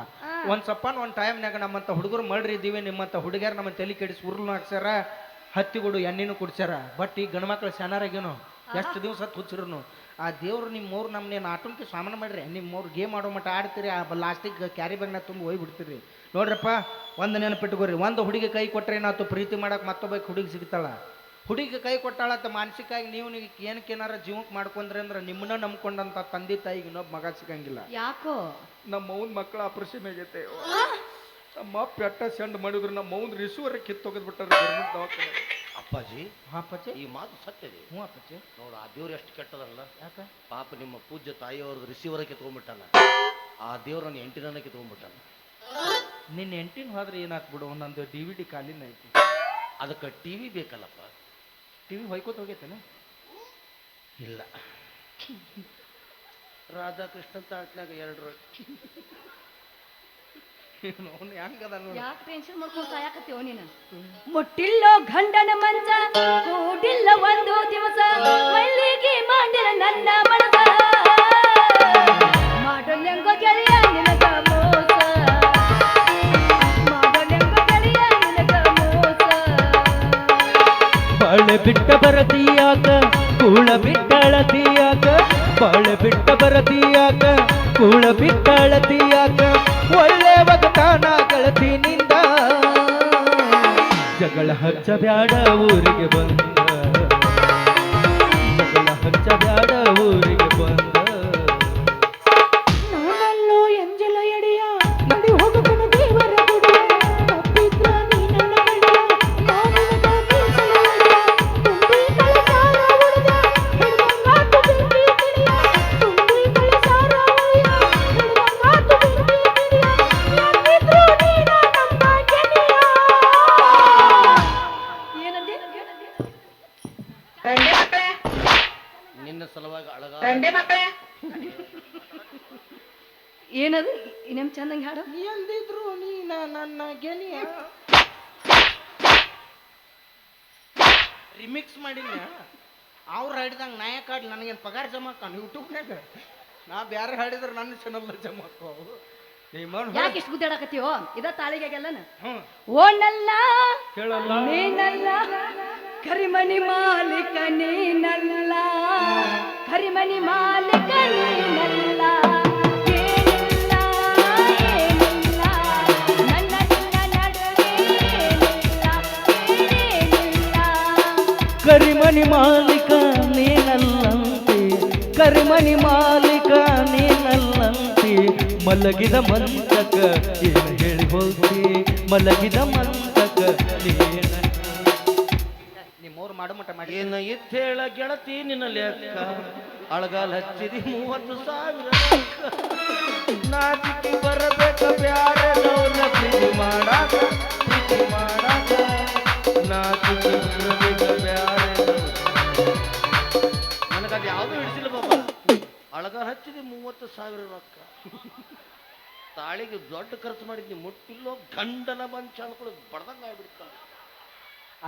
ಒಂದ್ ಸಪ್ಪನ್ ಒಂದ್ ಟೈಮ್ನಾಗ ನಮ್ಮಂತ ಹುಡುಗರು ಮಳ್ರಿ ಇದ್ದೀವಿ ನಿಮ್ಮಂತ ಹುಡುಗಿಯರ್ ನಮ್ಮ ತಲೆ ಕೆಡಿಸಿ ಉರ್ಲು ಹಾಕ್ಸ್ಯಾರ. ಹತ್ತಿಗುಡು ಎಣ್ಣೆನೂ ಕುಡ್ಸ್ಯಾರ. ಬಟ್ ಈ ಗಂಡು ಮಕ್ಳು ಶಾನಾರಾಗೇನು ಎಷ್ಟು ದಿವಸ ಹತ್ತು ಹುಚ್ಚಿರುನು ಆ ದೇವ್ರು ನಿಮ್ಮ ಮೂರು ನಮ್ಮನ್ನೇ ಆಟಂಕಿ ಸಾಮಾನು ಮಾಡ್ರಿ. ನಿಮ್ಮ ಮೂರು ಗೇಮ್ ಆಡೋ ಮಟ್ಟ ಆಡ್ತೀರಿ. ಆ ಲಾಸ್ಟಿಗೆ ಕ್ಯಾರಿ ಬ್ಯಾಗ್ನ ತುಂಬ ಹೋಗಿ ಬಿಡ್ತೀರಿ. ನೋಡ್ರಪ್ಪ ಒಂದು ನೆನಪಿಟ್ಕೋರಿ ಒಂದು ಹುಡುಗಿ ಕೈ ಕೊಟ್ಟರೆ ಏನಾಯ್ತು ಪ್ರೀತಿ ಮಾಡೋಕೆ ಮತ್ತೊಬ್ಬ ಹುಡುಗಿ ಸಿಗ್ತಾಳ. ಹುಡುಗಿ ಕೈ ಕೊಟ್ಟಾಳತ್ತ ಮಾನಸಿಕವಾಗಿ ನೀವು ನೀವು ಏನಕ್ಕೇನಾರ ಜೀವಕ್ಕೆ ಮಾಡ್ಕೊಂಡ್ರೆ ಅಂದ್ರೆ ನಿಮ್ಮನ್ನ ನಂಬ್ಕೊಂಡಂತ ತಂದೆ ತಾಯಿಗೆ ಇನ್ನೊಬ್ಬ ಮಗ ಸಿಗಂಗಿಲ್ಲ. ಯಾಕೋ? ನಮ್ಮ ಮೌನ್ ಮಕ್ಕಳ ಆಪರೇಷನ್ ಆಗೈತೆ. ನಮ್ಮ ಪೆಟ್ಟ ಸೆಂಡ್ ಮಾಡಿದ್ರು ನಮ್ಮ ಮೌನ್ ರಿಸೀವರ್ ಕಿತ್ತೋಗದ್ ಬಿಟ್ಟಾರ ಗೌರ್ಮೆಂಟ್ ದವಾಖಾನೆ. ಅಪ್ಪಾಜಿ ಹಾಂ ಅಪ್ಪಚ್ಚಿ ಈ ಮಾತು ಸತ್ಯದೆ ಹ್ಞೂ ಅಪ್ಪಾಜಿ. ನೋಡು ಆ ದೇವ್ರು ಎಷ್ಟು ಕೆಟ್ಟದಲ್ಲ. ಯಾಕ? ಪಾಪ ನಿಮ್ಮ ಪೂಜ್ಯ ತಾಯಿಯವ್ರದ್ದು ರಿಸೀವರ ಕಿತ್ಕೊಂಡ್ಬಿಟ್ಟಲ್ಲ ಆ ದೇವ್ರನ್ನ ಎಂಟಿನ ಕಿತ್ಕೊಂಡ್ಬಿಟ್ಟಾನ. ನಿನ್ನ ಎಂಟಿನ ಹೋದ್ರೆ ಏನಾಗ್ಬಿಡು ಬಿಡು ಒಂದೊಂದು ಡಿ ವಿ ಡಿ ಕಾಲಿನ ಐತಿ. ಅದಕ್ಕೆ ಟಿ ವಿ ಬೇಕಲ್ಲಪ್ಪ. ಟಿವಿ ಹೊಯ್ಕೋತ ಹೋಗೈತೇನೆ? ಇಲ್ಲ. ರಾಧಾಕೃಷ್ಣ ತಾಟ್ನಾಗ ಎರಡು ಅವ್ನು ಹೆಂಗದ ಯಾಕೆ ಟೆನ್ಷನ್ ಮಾಡ್ಕೊಂಡು ಸಾಯಾಕತ್ತೀವ ನೀನು? ಮುಟ್ಟಿಲ್ಲೋ ಗಂಡನ ಮಂಚ ಕೂಡಿಲ್ಲ ಒಂದು ದಿವಸ ಮಲ್ಲಿಗೆ ಮಾಡಿರ ನನ್ನ ಮನಸ ಮಾಡಲೆಂಗೋ ಗೆಳೆಯ ನಿನಗ ಮೋಸ. ಮಾಡಲೆಂಗೋ ಗೆಳೆಯ ನಿನಗ ಮೋಸ. ಬಾಳೆ ಬಿಟ್ಟ ಬರತೀಯಾಕ ಕೂಳ ಬಿಟ್ಟಳತಿಯಾಕ ಬಾಳೆ ಬಿಟ್ಟ ಬರತೀಯಾಕ ಕೂಳ ಬಿಟ್ಟಳತಿಯಾಕ. ಹಚ್ಚ ಬ್ಯಾಡ ಊರಿಗೆ ಬಂದ. ಹಚ್ಚ ಬ್ಯಾಡ ಊರಿಗೆ ಅಳಗ ಏನದು? ಇನ್ನೇಮ್ ಚಂದಂಗೆ ಹಾಡು? ಎಂದಿದ್ರು ನೀನ ನನ್ನ ಗೆಳೆಯ. ರಿಮಿಕ್ಸ್ ಮಾಡಿಲ್ಲ ಅವ್ರು ಹಾಡಿದಂಗೆ ನಾಯಕ ಕಾಡ್ಲಿ ನನಗೇನು ಪಗಾರ ಜಮಾ ಹಾಕಾನ ಯೂಟ್ಯೂಬ್ನಾಗ? ನಾ ಬ್ಯಾರೆ ಹಾಡಿದ್ರೆ ನನ್ನ ಚಾನಲ್ ಜಮಾ ಹಾಕಾವು ನಿಮ್ಮ ಯಾಕೆ ಇಷ್ಟು ಗುದ್ದಾಡಕತ್ತೀವೋ ಇದ ತಾಳಿಗೆಲ್ಲ ಓಣಲ್ಲ ಓನಲ್ಲ ಕೇಳಲ್ಲ. ನೀನಲ್ಲ ಕರಿಮಣಿ ಮಾಲೀಕ ನೀನಲ್ಲ. ಕರಿಮಣಿ ಮಾಲೀಕ ನೀನಲ್ಲ. ಕರಿಮಣಿ ಮಾಲೀಕ ನೀನಲ್ಲಂತೆ. ಕರಿಮಣಿ ಮಾಲಿಕ ನೀನಲ್ಲಂತೆ. ಮಲಗಿದ ಮಂತಕ ಏನು ಹೇಳಿ ಮಲಗಿದ ಮಂತಕ ನೀನ ನಿಮ್ಮವ್ರು ಮಾಡು ಮಾಡಿ ಏನ ಇತ್ತೇಳ ಗೆಳತಿ ನಿನ್ನ ಲೆಕ್ಕ? ಅಳಗಾಲ ಹಚ್ಚಿದಿ ಮೂವತ್ತು ಸಾವಿರ ನಾಚಿಕೆ ಬರಬೇಕ ಬ್ಯಾರೆ ಪ್ರೀತಿ ಮಾಡಾಕ ಪ್ರೀತಿ ಮಾಡಾಕ. ನಾಚಿಕೆ ಬರಬೇಕ ಬ್ಯಾರೆ ನನಗದು ಯಾವುದು ಹಿಡಿಸಿಲ್ಲ ಬಾಬಾ. ಅಳಗಾಲ ಹಚ್ಚಿದಿ ಮೂವತ್ತು ಸಾವಿರ ರೊಕ್ಕ. ತಾಳಿಗೆ ದೊಡ್ಡ ಖರ್ಚು ಮಾಡಿದ್ನಿ, ಮುಟ್ಟಿಲ್ಲೋ ಗಂಡನ ಮಂಚ ಅನ್ಕೊಳ್ಳೋದು ಬಡ್ದಂಗೆ ಆಗ್ಬಿಡ್ತಾನೆ.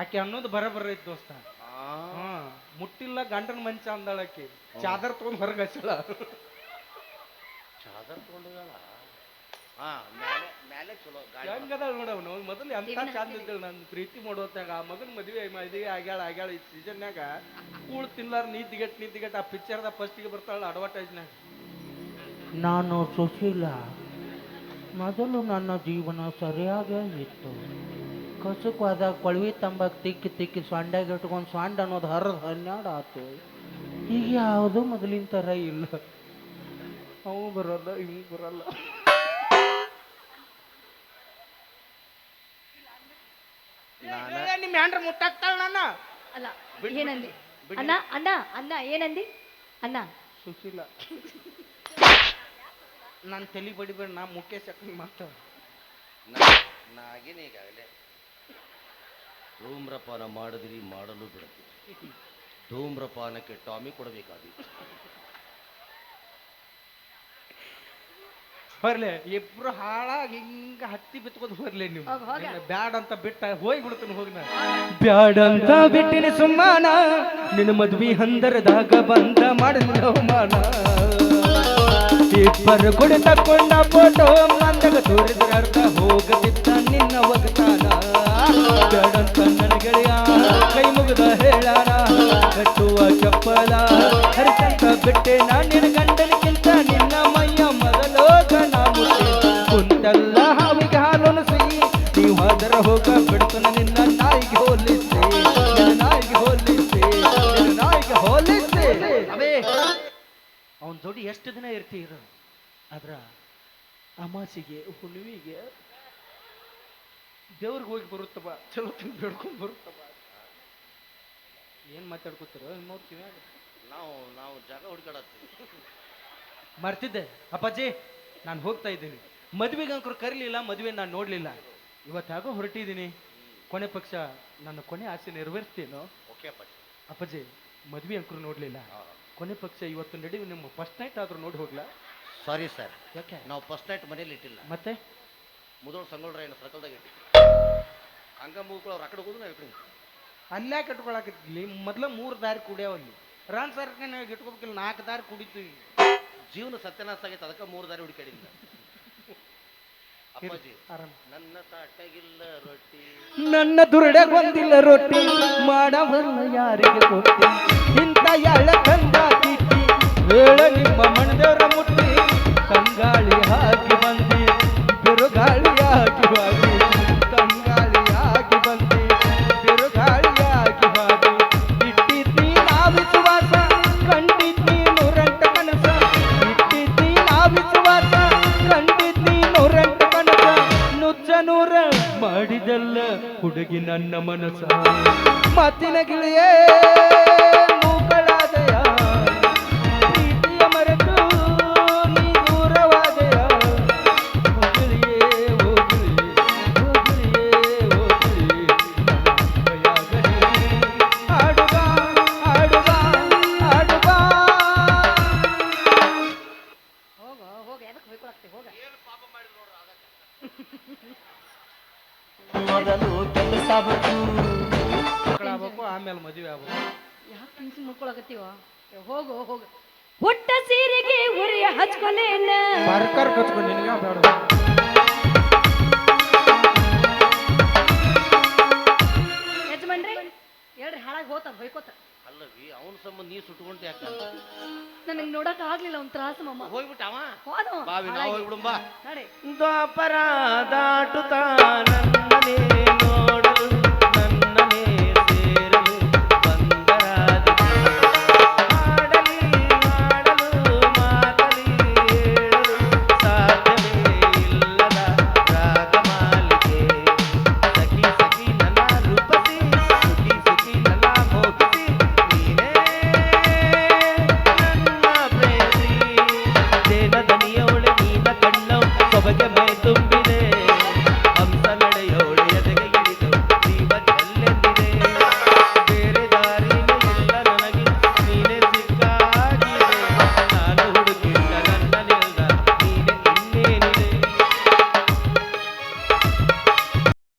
ಆಕೆ ಅನ್ನೋದು ಬರಬರ ಐತ್ ದೋಸ್ತ. ಹಾ ಮುಟ್ಟಿಲ್ಲ ಗಂಡನ ಮಂಚ ಅಂದಾಳ ಆಕೆ. ಚಾದರ್ ತಗೊಂಡ್ ಹೊರಗೆ ಹಚ್ಚಳ ಚಾದರ್ ತಗೊಂಡಿದಾಳ ಹಾ ಮೇಲೆ ಮೇಲೆ ಚಲೋ ಗಾಳಿ ಹೆಂಗದ ನೋಡವ್ ನಾವು ಮೊದಲು ಎಂತ ಚಂದ ಇದ್ದಳು ನಾನು ಪ್ರೀತಿ ಮಾಡೋತ್ತಾಗ ಆ ಮಗನ ಮದುವೆ ಮದುವೆ ಆಗ್ಯಾಳ ಆಗ್ಯಾಳ ಈ ಸೀಸನ್ಯಾಗ ಕೂಳು ತಿನ್ಲಾರ ನಿದ್ದಿಗೆಟ್ ನಿದ್ದಿಗೆಟ್ ಆ ಪಿಕ್ಚರ್ದ ಫಸ್ಟಿಗೆ ಬರ್ತಾಳ ಅಡ್ವರ್ಟೈಸ್ನಾಗ ನಾನು ಸುಶೀಲ. ಮೊದಲು ನನ್ನ ಜೀವನ ಸರಿಯಾಗೇ ಇತ್ತು. ಕಸಕ್ವಾದ ಕೊಳವಿ ತಂಬಾಕ್ ತಿಕ್ಕಿ ತಿಕ್ಕಿ ಸೊಂಡಾಗ ಇಟ್ಕೊಂಡು ಸೊಂಡ ಅನ್ನೋದು ಹರ ಹನ್ನೆರಡು ಆತು. ಈಗ ಯಾವುದೂ ಮೊದಲಿನ ಥರ ಇಲ್ಲ. ಅವು ಬರಲ್ಲ ಇವು ಬರಲ್ಲ. ನಾನು? ನಿಮ್ಮ ಹ್ಯಾಂಡ್ರ ಮುಟ್ಟಾಕ್ತಾಳ ನಾನು? ಅಲ್ಲ ಏನಂದಿ. ಅಣ್ಣ ಅಣ್ಣ ಅಣ್ಣ ಏನಂದಿ? ಅಣ್ಣ. ಸುಶೀಲ. ನಾನು ತಲೆ ಬಡಿಬೇಡ ನಾ ಮುಖ್ಯ ಚಕ್ರಿ ಮಾತಾಡ. ನಾಗೇನೆ ಈಗಾಗಲೇ. ಧೂಮ್ರಪಾನ ಮಾಡಿದ್ರಿ ಮಾಡಲು ಬಿಡದಿರಿ ಧೂಮ್ರಪಾನಕ್ಕೆ ಟಾಮಿ ಕೊಡಬೇಕಾದೀತು ಬರ್ಲೆ ಇಬ್ರು ಹಾಳಾಗಿ ಹಿಂಗ ಹತ್ತಿ ಬಿತ್ಕೊಂಡು ಬರ್ಲಿ ನೀವು. ಹೋಗ್, ಹೋಗ. ನಿನ್ನ ಬ್ಯಾಡ್ ಅಂತ ಬಿಟ್ಟ ಹೋಗಿ ಬಿಡ್ತೀನಿ ಹೋಗಿ ನಾ ಬ್ಯಾಡ್ ಅಂತ ಬಿಟ್ಟಿನಿ ಸುಮ್ಮಾನ ನಿನ್ನ ಮದ್ವಿ ಹಂದರದಾಗ ಬಂದ ಮಾಡಿದ ಅವಮಾನ. ಇಬ್ಬರು ತಕ್ಕೊಂಡ ಫೋಟೋ ಮಂದಗ ತೋರಿದ್ರ ಅರ್ಥ ಹೋಗದಿದ್ದ ನಿನ್ನ ಒಗತಾನ. ಗೆಳೆಯ ಕೈ ಮುಗಿದ ಹೇಳಾನ ಕಟ್ಟುವ ಚಪ್ಪಲ ಬಿಟ್ಟೆ ನಾ ನಿನ್ನ ನಿನ್ನ ಮೈಯ ಮೊದಲೋ ಗಣ ಮುಟ್ಟಿ ಕುಂತಲ್ಲ ಹಾವಿಗೆ ಹಾಲೋನು ಸಿಹಿ ನೀವು ಅದರ ಹೋಗ ನಿನ್ನ ನಾಯಿಗೆ ಹೋಲಿಸಿ ನಾಯಿಗೆ ಹೋಲಿಸಿ ನಿನ್ನ ನಾಯಿಗೆ ಅವನ ಜೋಡಿ ಎಷ್ಟು ದಿನ ಇರ್ತೀರ ಆದ್ರ ಅಮಾಸಿಗೆ ಹುಣ್ಣಿಮೆಗೆ ದೇವ್ರಿಗೆ ಹೋಗಿ ಬರುತ್ತಪ್ಪ. ಚಲೋ ತಿಂದು ಬೇಡ್ಕೊಂಡ್ ಬರುತ್ತಪ್ಪ. ಏನ್ ಮಾತಾಡ್ಕೊತೀರ ನೋಡ್ತೀವಿ ನಾವು ನಾವು ಜಾಗ ಹುಡುಕಾಡತ್ತೀವಿ. ಮರ್ತಿದ್ದೆ. ಅಪ್ಪಾಜಿ ನಾನು ಹೋಗ್ತಾ ಇದ್ದೀನಿ. ಮದುವೆಗೆ ಅಂಕರು ಕರೀಲಿಲ್ಲ ಮದುವೆ ನಾನು ನೋಡಲಿಲ್ಲ. ಇವತ್ತಾಗೋ ಹೊರಟಿದ್ದೀನಿ. ಕೊನೆ ಪಕ್ಷ ನನ್ನ ಕೊನೆ ಆಸೆ ನೆರವೇರ್ತೀನೋ ಓಕೆ ಅಪ್ಪಾಜಿ. ಅಪ್ಪಾಜಿ ಮದುವೆ ಅಂಕರು ನೋಡಲಿಲ್ಲ. ಕೊನೆ ಪಕ್ಷ ಇವತ್ತು ನಡಿ ನಿಮ್ಮ ಫಸ್ಟ್ ನೈಟ್ ಆದ್ರೂ ನೋಡಿ ಹೋಗ್ಲಾ? ಸಾರಿ ಸರ್ ಯಾಕೆ? ನಾವು ಫಸ್ಟ್ ನೈಟ್ ಮನೇಲಿ ಇಟ್ಟಿಲ್ಲ. ಮತ್ತೆ? ಮುದೋಳು ಸಂಗೊಳ್ರ ಏನು ಸರ್ಕಲ್ದಾಗ ಇಟ್ಟಿ ಹಂಗ ಮೂಗಳು ಅವ್ರು ಅಕಡೆ ಹೋಗುದು ನಾವು ಇಟ್ಕೊಂಡು ಅಲ್ಲೇ ಕಟ್ಕೊಳಕತ್ತಿದ್ಲಿ ಮೊದ್ಲ ಮೂರು ದಾರಿ ಕುಡಿಯಾವಲ್ಲಿ. ರಾನ್ ಸರ್ಕ ನಾವು ಇಟ್ಕೋಬೇಕಿಲ್ಲ ನಾಲ್ಕು ದಾರಿ ಕುಡಿತೀವಿ ಜೀವನ ಸತ್ಯನಾಶ ಆಗೈತೆ ಅದಕ್ಕೆ ಮೂರು ದಾರಿ ಹುಡುಕಾಡಿಲ್ಲ ಅಪ್ಪಾಜಿ ಆರಾಮ. ನನ್ನ ತಾಟಗಿಲ್ಲ ರೊಟ್ಟಿ. ನನ್ನ ದುರ್ಡ ಬಂದಿಲ್ಲ ರೊಟ್ಟಿ. ಮಾಡವನ್ನ ಯಾರಿಗೆ ಕೊಟ್ಟಿ? ಇಂಥ ಎಳ ಕಂದ ತಿಟ್ಟಿ. ಹೇಳ ನಿಮ್ಮ ಮಣದವರ ಮುಟ್ಟಿ. ಕಂಗಾಳಿ ಹಾಕಿ ಬಂದಿ ಬಿರುಗಾಳಿ ಹಾಕಿ ಬಾಗಿ ಹುಡುಗಿ ನನ್ನ ಮನಸ ಮಾತಿನ ಗಿಳಿಯೇ ಹಚ್ಕೊಲೇನ ಬರ್ಕರ್ ಕಚ್ಕೊಂಡು ನಿನಗೆ ಬೇಡ. ಯಜಮಾನ್ರಿ ಹೇಳ್ರಿ ಹಾಳಾಗಿ ಅಲ್ಲವಿ ಅವನ ಸಂಬಂಧ ನೀ ಸುಟ್ಕೊಂಡ್ ಯಾಕ ನನಗೆ ನೋಡಕ್ ಆಗ್ಲಿಲ್ಲ ಅವ್ನ ತ್ರಾಸ ಮಮ್ಮ ಹೋಗ್ಬಿಟ್ಟ ಅವ? ಹೋದವ ಬಾವಿ ನಾವು ಹೋಗ್ಬಿಡುಂಬಾ ನಡಿ. ದ್ವಾಪರ ದಾಟುತ್ತಾ ನನ್ನನೇ ನೋಡ